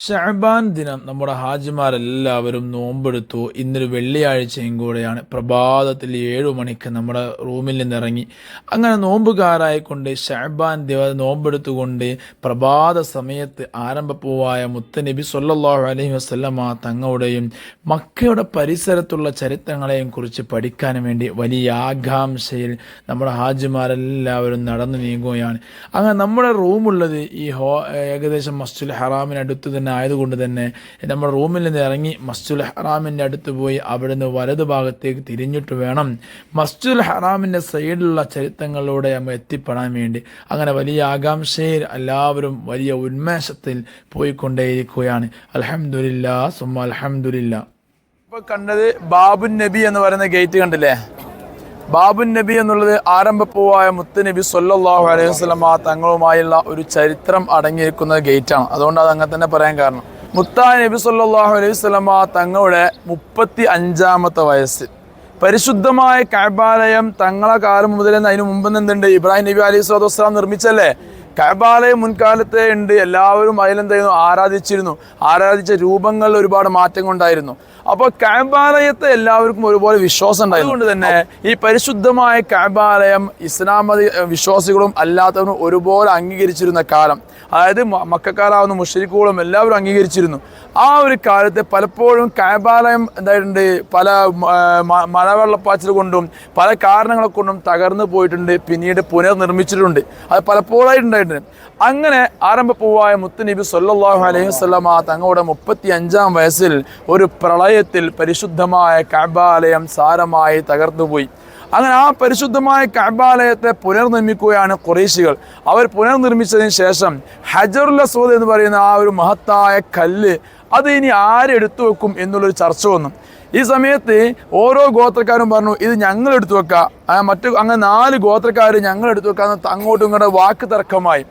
ഷഹബാൻ ദിനം നമ്മുടെ ഹാജിമാരെല്ലാവരും നോമ്പെടുത്തു. ഇന്നൊരു വെള്ളിയാഴ്ചയും കൂടെയാണ്. പ്രഭാതത്തിൽ ഏഴു മണിക്ക് നമ്മുടെ റൂമിൽ നിന്നിറങ്ങി. അങ്ങനെ നോമ്പുകാരായിക്കൊണ്ട് ഷഹബാൻ ദിവ നോമ്പെടുത്തുകൊണ്ട് പ്രഭാത സമയത്ത് ആരംഭപ്പൂവായ മുത്തനബി സൊല്ലാഹു അലൈഹി വസല്ലമ തങ്ങളുടെയും മക്കയുടെ പരിസരത്തുള്ള ചരിത്രങ്ങളെയും കുറിച്ച് പഠിക്കാൻ വേണ്ടി വലിയ ആകാംക്ഷയിൽ നമ്മുടെ ഹാജിമാരെല്ലാവരും നടന്നു നീങ്ങുകയാണ്. അങ്ങനെ നമ്മുടെ റൂമുള്ളത് ഈ ഹോ ഏകദേശം മസ്ജിദുൽ ഹറാമിനടുത്ത് തന്നെ ആയതുകൊണ്ട് തന്നെ നമ്മൾ റൂമിൽ നിന്ന് ഇറങ്ങി മസ്ജുൽ ഹറാമിന്റെ അടുത്ത് പോയി അവിടുന്ന് വലതു ഭാഗത്തേക്ക് തിരിഞ്ഞിട്ട് വേണം മസ്ജുൽ ഹറാമിന്റെ സൈഡിലുള്ള ചരിത്രങ്ങളിലൂടെ നമ്മൾ എത്തിപ്പെടാൻ വേണ്ടി. അങ്ങനെ വലിയ ആകാംക്ഷയിൽ എല്ലാവരും വലിയ ഉന്മേഷത്തിൽ പോയിക്കൊണ്ടേയിരിക്കുകയാണ്. അലഹമുല്ല സുമ അലഹമുല്ല ഇപ്പൊ കണ്ടത് ബാബുൻ നബി എന്ന് പറയുന്ന ഗേറ്റ് കണ്ടില്ലേ? ബാബുൻ നബി എന്നുള്ളത് ആരംഭപ്പൂവായ മുത്ത് നബി സല്ലല്ലാഹു അലൈഹി വസല്ലമ തങ്ങളുമായുള്ള ഒരു ചരിത്രം അടങ്ങിയിരിക്കുന്ന ഗേറ്റാണ്. അതുകൊണ്ട് അത് അങ്ങനെ തന്നെ പറയാൻ കാരണം. മുത്താ നബി സൊല്ലാഹു അലൈഹി വസല്ലമ തങ്ങളുടെ മുപ്പത്തി അഞ്ചാമത്തെ വയസ്സിൽ. പരിശുദ്ധമായ കഅബാലയം തങ്ങളെ കാലം മുതൽ അതിന് മുമ്പ് എന്തുണ്ട്? ഇബ്രാഹിം നബി അലൈഹി സ്വലാത്തു വസ്സലാം നിർമ്മിച്ചല്ലേ? കഅബാലയം മുൻകാലത്തെ ഉണ്ട്. എല്ലാവരും അതിലെന്തായിരുന്നു? ആരാധിച്ചിരുന്നു. ആരാധിച്ച രൂപങ്ങളിൽ ഒരുപാട് മാറ്റം ഉണ്ടായിരുന്നു അപ്പോൾ കാബാലയത്തെ എല്ലാവർക്കും ഒരുപോലെ വിശ്വാസം ഉണ്ടായിരുന്നു. അതുകൊണ്ട് തന്നെ ഈ പരിശുദ്ധമായ കാബാലയം ഇസ്ലാം വിശ്വാസികളും അല്ലാത്തവരും ഒരുപോലെ അംഗീകരിച്ചിരുന്ന കാലം. അതായത് മക്കാരാവുന്ന മുഷരിക്കുകളും എല്ലാവരും അംഗീകരിച്ചിരുന്നു. ആ ഒരു കാലത്ത് പലപ്പോഴും കാബാലയം എന്തായിട്ടുണ്ട്? പല മഴവെള്ളപ്പാച്ചിൽ കൊണ്ടും പല കാരണങ്ങളെ കൊണ്ടും തകർന്നു പോയിട്ടുണ്ട്. പിന്നീട് പുനർനിർമ്മിച്ചിട്ടുണ്ട്. അത് പലപ്പോഴായിട്ടുണ്ടായിട്ടുണ്ട് അങ്ങനെ ആരംഭപ്പൂവായ മുത്തുനബി സല്ലാഹു അലൈഹി വസല്ലമ തങ്ങളുടെ മുപ്പത്തി അഞ്ചാം വയസ്സിൽ ഒരു പ്രളയത്തിൽ പരിശുദ്ധമായ കഅബാലയം സാരമായി തകർന്നുപോയി. അങ്ങനെ ആ പരിശുദ്ധമായ കഅബാലയത്തെ പുനർനിർമ്മിക്കുകയാണ് കുറേശികൾ അവർ പുനർനിർമ്മിച്ചതിന് ശേഷം ഹജറുൽ അസ്വദ് എന്ന് പറയുന്ന ആ ഒരു മഹത്തായ കല്ല് അത് ഇനി ആരെടുത്തു വെക്കും എന്നുള്ളൊരു ചർച്ച വന്നു. ഈ സമയത്ത് ഓരോ ഗോത്രക്കാരും പറഞ്ഞു ഇത് ഞങ്ങൾ എടുത്തു വെക്കാം. മറ്റു അങ്ങനെ നാല് ഗോത്രക്കാർ ഞങ്ങൾ എടുത്തു വെക്കാന്ന് അങ്ങോട്ടും ഇങ്ങോട്ടും വാക്ക് തർക്കമായി.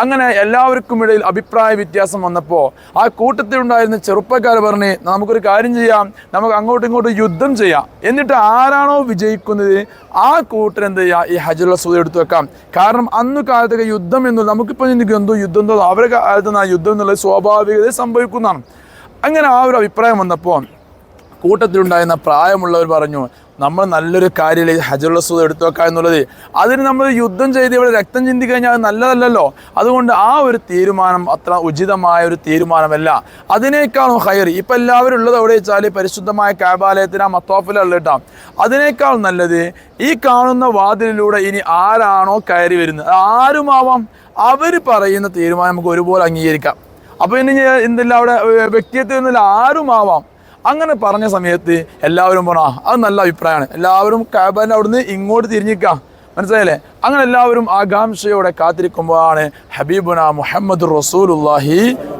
അങ്ങനെ എല്ലാവർക്കും ഇടയിൽ അഭിപ്രായ വ്യത്യാസം വന്നപ്പോൾ ആ കൂട്ടത്തിലുണ്ടായിരുന്ന ചെറുപ്പക്കാർ പറഞ്ഞ് നമുക്കൊരു കാര്യം ചെയ്യാം നമുക്ക് അങ്ങോട്ടും ഇങ്ങോട്ടും യുദ്ധം ചെയ്യാം. എന്നിട്ട് ആരാണോ വിജയിക്കുന്നത് ആ കൂട്ടർ എന്ത് ചെയ്യുക ഈ ഹജുൽ സൂദ എടുത്തു വെക്കാം. കാരണം അന്ന് കാലത്തൊക്കെ യുദ്ധം എന്നുള്ളത് നമുക്കിപ്പോൾ എനിക്ക് എന്തോ യുദ്ധം എന്തോ അവരുടെ കാലത്ത് യുദ്ധം എന്നുള്ളത് സ്വാഭാവികത സംഭവിക്കുന്നതാണ്. അങ്ങനെ ആ ഒരു അഭിപ്രായം വന്നപ്പോൾ കൂട്ടത്തിലുണ്ടായിരുന്ന പ്രായമുള്ളവർ പറഞ്ഞു നമ്മൾ നല്ലൊരു കാര്യമില്ല. ഹജറുൽ സൂദ് എടുത്തു വെക്കുക എന്നുള്ളത്. അതിന് നമ്മൾ യുദ്ധം ചെയ്ത് ഇവിടെ രക്തം ചിന്തി കഴിഞ്ഞാൽ അത് നല്ലതല്ലല്ലോ. അതുകൊണ്ട് ആ ഒരു തീരുമാനം അത്ര ഉചിതമായ ഒരു തീരുമാനമല്ല. അതിനേക്കാളും ഹയർ ഇപ്പം എല്ലാവരും ഉള്ളത് എവിടെ വെച്ചാൽ പരിശുദ്ധമായ കാബാലയത്തിന് ആ മത്തോഫിലുള്ള കേട്ടോ. അതിനേക്കാൾ നല്ലത് ഈ കാണുന്ന വാതിലിലൂടെ ഇനി ആരാണോ കയറി വരുന്നത്? ആരുമാവാം? അവർ പറയുന്ന തീരുമാനം നമുക്ക് ഒരുപോലെ അംഗീകരിക്കാം. അപ്പോൾ ഇനി എന്തില്ല അവിടെ വ്യക്തിയത്തിൽ എന്നില്ല ആരുമാവാം? അങ്ങനെ പറഞ്ഞ സമയത്ത് എല്ലാവരും "ആ, അത് നല്ല അഭിപ്രായമാണ്. എല്ലാവരും കാബാന്റെ അവിടുന്ന് ഇങ്ങോട്ട് തിരിഞ്ഞിക്കാം മനസ്സിലായില്ലേ? അങ്ങനെ എല്ലാവരും ആകാംക്ഷയോടെ കാത്തിരിക്കുമ്പോഴാണ് ഹബീബുന മുഹമ്മദ് റസൂലുല്ലാഹി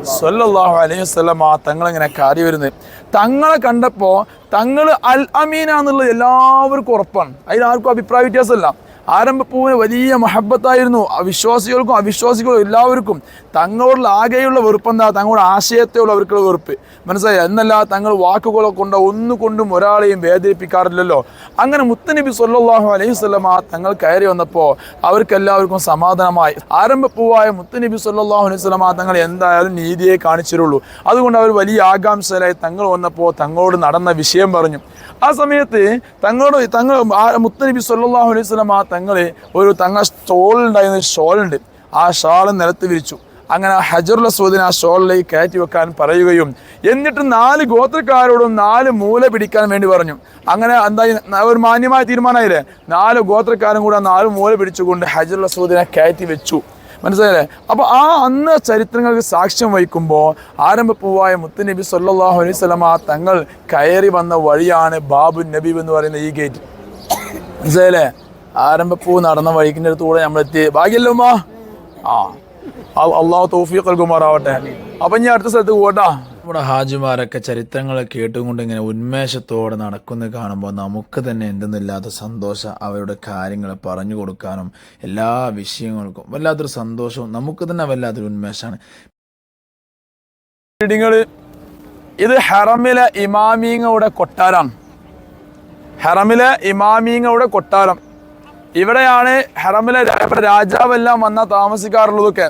സ്വല്ലല്ലാഹു അലൈഹി വസല്ലമ തങ്ങളിങ്ങനെ കാര്യം വരുന്നത്. തങ്ങളെ കണ്ടപ്പോൾ തങ്ങൾ അൽ അമീനാന്നുള്ളത് എല്ലാവർക്കും ഉറപ്പാണ്. അതിലാർക്കും അഭിപ്രായ വ്യത്യാസമല്ല. ആരംഭപ്പൂവിന് വലിയ മഹബത്തായിരുന്നു. വിശ്വാസികൾക്കും അവിശ്വാസികൾക്കും എല്ലാവർക്കും തങ്ങളോടുള്ള ആകെയുള്ള വെറുപ്പെന്താ തങ്ങളുടെ ആശയത്തെയുള്ള അവർക്കുള്ള വെറുപ്പ്. മനസ്സിലായി? എന്നല്ല തങ്ങൾ വാക്കുകളെ കൊണ്ട് ഒന്നുകൊണ്ടും ഒരാളെയും വേദനിപ്പിക്കാറില്ലല്ലോ. അങ്ങനെ മുത്തനബി സൊല്ലാഹു അലൈഹി സ്വലമ തങ്ങൾ കയറി വന്നപ്പോൾ അവർക്കെല്ലാവർക്കും സമാധാനമായി. ആരംഭപ്പൂവായ മുത്തനബി സൊല്ലാഹു അലൈഹി സ്വലമ തങ്ങൾ എന്തായാലും നീതിയെ കാണിച്ചിരുള്ളൂ. അതുകൊണ്ട് അവർ വലിയ ആകാംക്ഷയിലായി തങ്ങൾ വന്നപ്പോൾ തങ്ങളോട് നടന്ന വിഷയം പറഞ്ഞു. ആ സമയത്ത് തങ്ങളുടെ തങ്ങൾ മുത്തനബി സല്ലല്ലാഹു അലൈഹി സ്വലം ആ തങ്ങളെ ഒരു തങ്ങൾ സ്റ്റോളുണ്ടായിരുന്ന ഷോളുണ്ട്. ആ ഷാൾ നിലത്ത് വിരിച്ചു. അങ്ങനെ ഹജറുൽ അസ്വദിനെ ആ ഷോളിലേക്ക് കയറ്റി വെക്കാൻ പറയുകയും എന്നിട്ട് നാല് ഗോത്രക്കാരോടും നാല് മൂല പിടിക്കാൻ വേണ്ടി പറഞ്ഞു. അങ്ങനെ എന്തായി ഒരു മാന്യമായ തീരുമാനമായില്ലേ? നാല് ഗോത്രക്കാരും കൂടെ നാല് മൂല പിടിച്ചുകൊണ്ട് ഹജറുൽ അസ്വദിനെ കയറ്റി വെച്ചു. മനസ്സിലായില്ലേ? അപ്പോൾ ആ അന്ന് ചരിത്രങ്ങൾക്ക് സാക്ഷ്യം വഹിക്കുമ്പോൾ ആരംഭപ്പൂവായ മുത്തുനബി സല്ലാഹു അലൈഹി സ്വലമ തങ്ങൾ കയറി വന്ന വഴിയാണ് ബാബു നബീബ് എന്ന് പറയുന്ന ഈ ഗേറ്റ് മനസ്സിലായില്ലേ? ആരംഭപ്പൂ നടന്ന വഴിക്കിന്റെ അടുത്തൂടെ നമ്മളെത്തി. ഭാഗ്യല്ലോ ഉമ്മ? ആ. അള്ളാഹു തൗഫീഖ് നൽകുമാറാവട്ടെ. അപ്പം ഞാൻ അടുത്ത സ്ഥലത്ത് പോകട്ടാ നമ്മുടെ ഹാജിമാരൊക്കെ ചരിത്രങ്ങളെ കേട്ടുകൊണ്ട് ഇങ്ങനെ ഉന്മേഷത്തോടെ നടക്കുന്നത് കാണുമ്പോൾ നമുക്ക് തന്നെ എന്തെന്നില്ലാത്ത സന്തോഷം അവരുടെ കാര്യങ്ങൾ പറഞ്ഞു കൊടുക്കാനും എല്ലാ വിഷയങ്ങൾക്കും വല്ലാത്തൊരു സന്തോഷവും നമുക്ക് തന്നെ വല്ലാത്തൊരു ഉന്മേഷമാണ്. ഇത് ഹെറമിലെ ഇമാമീങ്ങളുടെ കൊട്ടാരമാണ് ഹെറമിലെ ഇമാമീങ്ങളുടെ കൊട്ടാരം. ഇവിടെയാണ് ഹെറമിലെ രാജാവെല്ലാം വന്ന താമസിക്കാറുള്ളതൊക്കെ.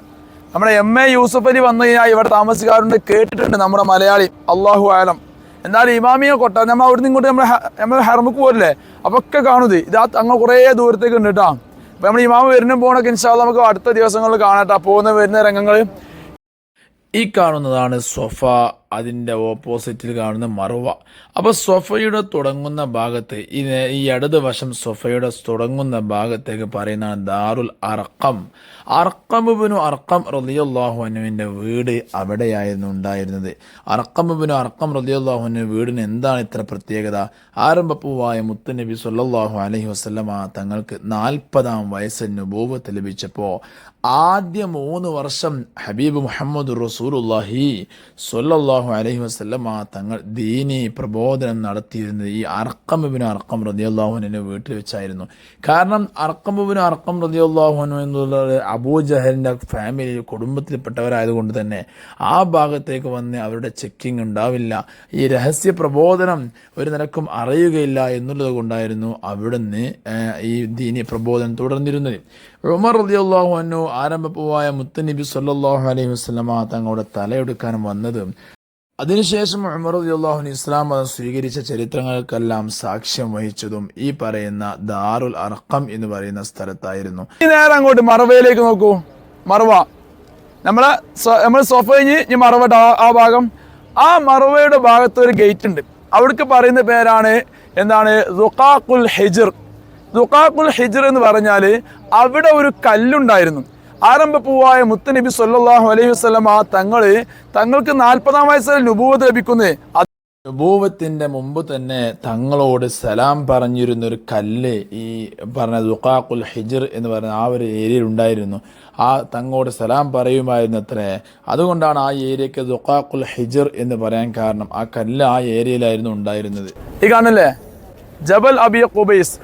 നമ്മുടെ എം എ യൂസഫ് അലി വന്നു കഴിഞ്ഞാൽ ഇവിടെ താമസിക്കാറുണ്ട് കേട്ടിട്ടുണ്ട് നമ്മുടെ മലയാളി. അള്ളാഹു ആലം. എന്നാലും ഇമാമിയെ കൊട്ട നമ്മൾ അവിടുന്ന് ഇങ്ങോട്ട് നമ്മൾ നമ്മൾ ഹെർമുക്ക് പോരില്ലേ? അപ്പൊ ഒക്കെ കാണുന്നത് ഇത് അങ്ങ് കുറേ ദൂരത്തേക്ക് ഉണ്ട് കേട്ടോ. അപ്പൊ നമ്മൾ ഇമാമ വരുന്ന പോകണമൊക്കെ ഇൻഷാല്ല നമുക്ക് അടുത്ത ദിവസങ്ങളിൽ കാണാട്ടോ പോകുന്ന വരുന്ന രംഗങ്ങൾ ഈ കാണുന്നതാണ് സൊഫ. അതിന്റെ ഓപ്പോസിറ്റിൽ കാണുന്ന മറുവ. അപ്പോൾ സൊഫയുടെ തുടങ്ങുന്ന ഭാഗത്ത് ഈ ഇടത് വശം സൊഫയുടെ തുടങ്ങുന്ന ഭാഗത്തേക്ക് പറയുന്നതാണ് ദാറുൽ അർക്കം അർക്കമുബിനു അർക്കം റലിയല്ലാഹു അനുവിന്റെ വീട് അവിടെയായിരുന്നു ഉണ്ടായിരുന്നത്. അർക്കമുബിനു അർക്കം റലിയല്ലാഹു അനു വീടിന് എന്താണ് ഇത്ര പ്രത്യേകത? ആരംഭപ്പൂവായ മുത്തുനബി സല്ലാഹു അലഹി വസല്ലമ തങ്ങൾക്ക് നാൽപ്പതാം വയസ്സിൽ നുബൂവത്ത് ലഭിച്ചപ്പോൾ ആദ്യ മൂന്ന് വർഷം ഹബീബ് മുഹമ്മദ് റസൂലുല്ലാഹി സല്ലല്ലാഹു അലൈഹി ആ തങ്ങൾ ദീനി പ്രബോധനം നടത്തിയിരുന്നത് ഈ അർക്കമുബിന് അർക്കം റതിയുള്ളാഹുനെ വീട്ടിൽ വെച്ചായിരുന്നു. കാരണം അർക്കമുബിന് അർക്കം റതിയുള്ളാഹുനു എന്നുള്ളത് അബൂജഹലിന്റെ ഫാമിലി കുടുംബത്തിൽപ്പെട്ടവരായതുകൊണ്ട് തന്നെ ആ ഭാഗത്തേക്ക് വന്ന് അവരുടെ ചെക്കിംഗ് ഉണ്ടാവില്ല. ഈ രഹസ്യ പ്രബോധനം ഒരു നിലക്കും അറിയുകയില്ല എന്നുള്ളത് കൊണ്ടായിരുന്നു അവിടുന്ന് ഈ ദീനി പ്രബോധനം തുടർന്നിരുന്നത്. ഉമർ റതിയുള്ളാഹു അനു ആരംഭപ്പൂവായ മുത്തനബി സല്ലാഹു അലൈഹി വസ്ലമ തങ്ങളുടെ തലയെടുക്കാൻ വന്നത് അതിനുശേഷം ഉമർ റളിയല്ലാഹു ഇസ്ലാം മതം സ്വീകരിച്ച ചരിത്രങ്ങൾക്കെല്ലാം സാക്ഷ്യം വഹിച്ചതും ഈ പറയുന്ന ദാറുൽ അർക്കം എന്ന് പറയുന്ന സ്ഥലത്തായിരുന്നു. ഈ നേരം അങ്ങോട്ട് മറവയിലേക്ക് നോക്കൂ. മറവ. നമ്മളെ നമ്മൾ സോഫ കഴിഞ്ഞ് ഈ മറവ ആ- ആ ഭാഗം. ആ മറവയുടെ ഭാഗത്ത് ഒരു ഗേറ്റ് ഉണ്ട്. അവിടേക്ക് പറയുന്ന പേരാണ് എന്താണ്? ദുഖാഖുൽ ഹെജിർ. ദുഖാഖുൽ ഹെജിർ എന്ന് പറഞ്ഞാൽ അവിടെ ഒരു കല്ലുണ്ടായിരുന്നു. ആരംഭപ്പൂവായ മുത്തനബി സല്ലാഹു അലൈഹി വസ്ലം ആ തങ്ങൾ തങ്ങൾക്ക് നാൽപ്പതാം വയസ്സിൽ നുബൂവത്ത് ലഭിക്കുന്നത് നുബൂവത്തിന്റെ മുമ്പ് തന്നെ തങ്ങളോട് സലാം പറഞ്ഞിരുന്ന ഒരു കല്ല് ഈ പറഞ്ഞ ദുഖാഖുൽ ഹിജർ എന്ന് പറഞ്ഞ ആ ഒരു ഏരിയയിൽ ഉണ്ടായിരുന്നു. ആ തങ്ങളോട് സലാം പറയുമായിരുന്നു അത്രേ അതുകൊണ്ടാണ് ആ ഏരിയക്ക് ദുഖാഖുൽ ഹിജർ എന്ന് പറയാൻ കാരണം ആ കല്ല് ആ ഏരിയയിലായിരുന്നു ഉണ്ടായിരുന്നത്. ഈ കാണല്ലേ ജബൽ അബിയ ഖുബൈസ്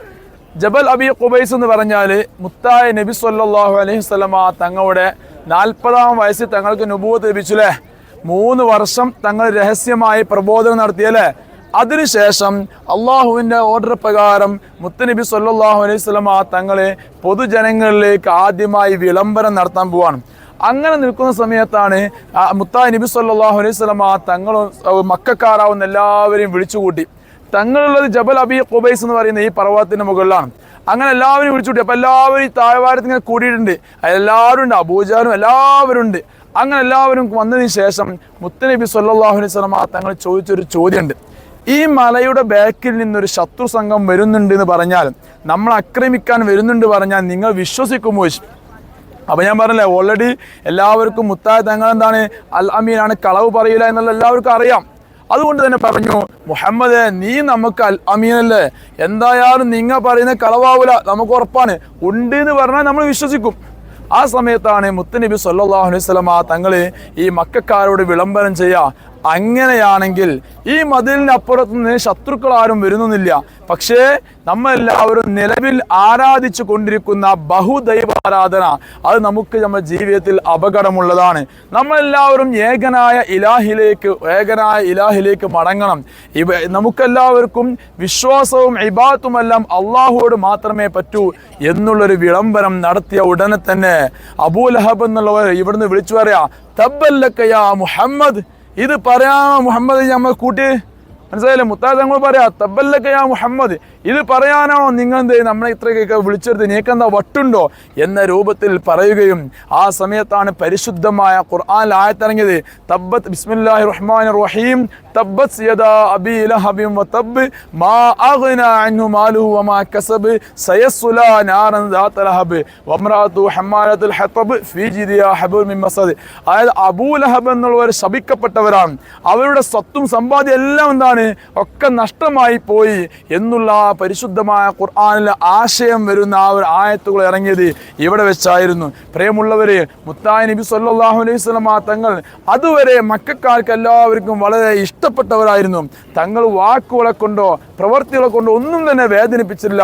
ജബൽ അബി ഖുബൈസ് എന്ന് പറഞ്ഞാൽ മുത്തായ നബി സല്ലാഹു അലൈഹി വസല്ലമ തങ്ങളുടെ നാൽപ്പതാം വയസ്സിൽ തങ്ങൾക്ക് നുപൂത്ത് ലഭിച്ചുല്ലേ മൂന്ന് വർഷം തങ്ങൾ രഹസ്യമായി പ്രബോധനം നടത്തിയല്ലേ? അതിനുശേഷം അള്ളാഹുവിന്റെ ഓർഡർ പ്രകാരം മുത്തനബി സല്ലാഹു അലൈഹി വസല്ലമ തങ്ങളെ പൊതുജനങ്ങളിലേക്ക് ആദ്യമായി വിളംബരം നടത്താൻ പോവാണ്. അങ്ങനെ നിൽക്കുന്ന സമയത്താണ് മുത്താ നബി സല്ലാഹു അലൈഹി വസല്ലമ തങ്ങളും മക്കാരാവുന്ന എല്ലാവരെയും വിളിച്ചുകൂട്ടി. തങ്ങളുള്ളത് ജബൽ അബി ഖുബൈസ് എന്ന് പറയുന്ന ഈ പർവതത്തിന്റെ മുകളിലാണ്. അങ്ങനെ എല്ലാവരും വിളിച്ചുകൂട്ടി. അപ്പൊ എല്ലാവരും ഈ താഴ്വാരത്തിൽ ഇങ്ങനെ കൂടിയിട്ടുണ്ട്. എല്ലാവരും ഉണ്ട്. അബൂജാനും എല്ലാവരും ഉണ്ട്. അങ്ങനെ എല്ലാവരും വന്നതിന് ശേഷം മുത്തനബി സല്ലല്ലാഹു അലൈഹി സ്വലമ തങ്ങൾ ചോദിച്ചൊരു ചോദ്യമുണ്ട്. ഈ മലയുടെ ബാക്കിൽ നിന്നൊരു ശത്രു സംഘം വരുന്നുണ്ട് എന്ന് പറഞ്ഞാൽ നമ്മൾ ആക്രമിക്കാൻ വരുന്നുണ്ട് പറഞ്ഞാൽ നിങ്ങൾ വിശ്വസിക്കുമോ? അപ്പോൾ അപ്പൊ ഞാൻ പറഞ്ഞില്ലേ ഓൾറെഡി എല്ലാവർക്കും മുത്തായ തങ്ങൾ എന്താണ്? അൽ അമീനാണ് കളവ് പറയില്ല എന്നുള്ള എല്ലാവർക്കും അറിയാം. അതുകൊണ്ട് തന്നെ പറഞ്ഞു മുഹമ്മദ് നീ നമുക്ക് അമീനല്ലേ? എന്തായാലും നിങ്ങൾ പറയുന്ന കളവാവൂല നമുക്ക് ഉറപ്പാണ്. ഉണ്ട് എന്ന് പറഞ്ഞാൽ നമ്മൾ വിശ്വസിക്കും. ആ സമയത്താണ് മുത്തനബി സല്ലാഹു അലൈഹി വസല്ലമ തങ്ങൾ ഈ മക്കാരോട് വിളംബരം ചെയ്യുക അങ്ങനെയാണെങ്കിൽ ഈ മതിലിനപ്പുറത്ത് നിന്ന് ശത്രുക്കൾ ആരും വരുന്നില്ല പക്ഷേ നമ്മളെല്ലാവരും നിലവിൽ ആരാധിച്ചു കൊണ്ടിരിക്കുന്ന ബഹുദൈവ ആരാധന അത് നമുക്ക് നമ്മുടെ ജീവിതത്തിൽ അപകടമുള്ളതാണ്. നമ്മളെല്ലാവരും ഏകനായ ഇലാഹിലേക്ക് ഏകനായ ഇലാഹിലേക്ക് മടങ്ങണം. ഇവ നമുക്കെല്ലാവർക്കും വിശ്വാസവും ഇബാത്തുമെല്ലാം അള്ളാഹുവോട് മാത്രമേ പറ്റൂ എന്നുള്ളൊരു വിളംബരം നടത്തിയ ഉടനെ തന്നെ അബൂലഹബ് എന്നുള്ളവർ ഇവിടുന്ന് വിളിച്ചു പറയാ തബ്ബല്ലക്കയാ മുഹമ്മദ്? ഇത് പറയാ മുഹമ്മദ് നമ്മൾ കൂട്ടി? മനസ്സിലായില്ലേ? മുത്താ തങ്ങൾ പറയാ ഞാൻ മുഹമ്മദ്. ഇത് പറയാനാണോ? നിങ്ങൾ എന്ത് നമ്മളെ ഇത്രയൊക്കെ വിളിച്ചെടുത്ത് നീക്കെന്താ വട്ടുണ്ടോ? എന്ന രൂപത്തിൽ പറയുകയും ആ സമയത്താണ് പരിശുദ്ധമായ ഖുർആൻ ആയത്തിറങ്ങിയത്. തബ്ബത്ത് ബിസ്മില്ലാഹി റഹ്മാൻ റഹീം തബ്ബത്ത് യദാ അബി ലഹബിൻ വതബ് മാ അഗ്ന അൻഹു മാലുഹു വമാ കസബ് സയസ്ലാ നാരൻ ദാത ലഹബ് വംറാത്തു ഹമ്മാലത്തുൽ ഹത്തബ് ഫീ ജിദിയ ഹബുൽ മിൻ മസദ്. അതായത് അബൂ ലഹബ് എന്നുള്ളവർ ശപിക്കപ്പെട്ടവരാണ്. അവരുടെ സ്വത്തും സമ്പാദ്യം എല്ലാം എന്താണ്? ഒക്കെ നഷ്ടമായി പോയി എന്നുള്ള ആ പരിശുദ്ധമായ ഖുർആനിലെ ആശയം വരുന്ന ആ ഒരു ആയത്തുകൾ ഇറങ്ങിയത് ഇവിടെ വെച്ചായിരുന്നു. പ്രിയമുള്ളവരെ മുത്തായ നബി സല്ലാഹു അലൈഹി വസല്ലമ തങ്ങൾ അതുവരെ മക്കാർക്ക് എല്ലാവർക്കും വളരെ ഇഷ്ടപ്പെട്ടവരായിരുന്നു. തങ്ങൾ വാക്കുകളെ കൊണ്ടോ പ്രവർത്തികളെ കൊണ്ടോ ഒന്നും തന്നെ വേദനിപ്പിച്ചില്ല.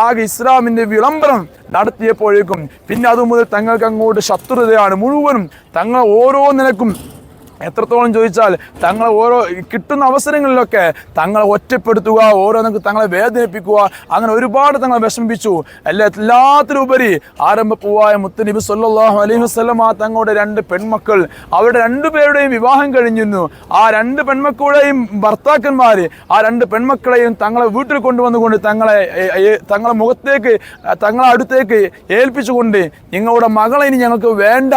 ആകെ ഇസ്ലാമിന്റെ വിളംബരം നടത്തിയപ്പോഴേക്കും പിന്നെ അതുമുതൽ തങ്ങൾക്ക് അങ്ങോട്ട് ശത്രുതയാണ് മുഴുവനും. തങ്ങൾ ഓരോ നിലക്കും എത്രത്തോളം ചോദിച്ചാൽ തങ്ങളെ ഓരോ കിട്ടുന്ന അവസരങ്ങളിലൊക്കെ തങ്ങളെ ഒറ്റപ്പെടുത്തുക ഓരോന്നൊക്കെ തങ്ങളെ വേദനിപ്പിക്കുക അങ്ങനെ ഒരുപാട് തങ്ങളെ വിഷമിപ്പിച്ചു. എല്ലാ എല്ലാത്തിലുപരി ആരംഭപ്പൂവായ മുത്തനബി സല്ലാഹു അലൈഹി വസ്ലം ആ തങ്ങളുടെ രണ്ട് പെൺമക്കൾ അവരുടെ രണ്ടുപേരുടെയും വിവാഹം കഴിഞ്ഞിരുന്നു. ആ രണ്ട് പെൺമക്കളുടെയും ഭർത്താക്കന്മാർ ആ രണ്ട് പെൺമക്കളെയും തങ്ങളെ വീട്ടിൽ കൊണ്ടുവന്നുകൊണ്ട് തങ്ങളെ തങ്ങളെ മുഖത്തേക്ക് തങ്ങളെ അടുത്തേക്ക് ഏൽപ്പിച്ചുകൊണ്ട് നിങ്ങളുടെ മകളെ ഇനി ഞങ്ങൾക്ക് വേണ്ട.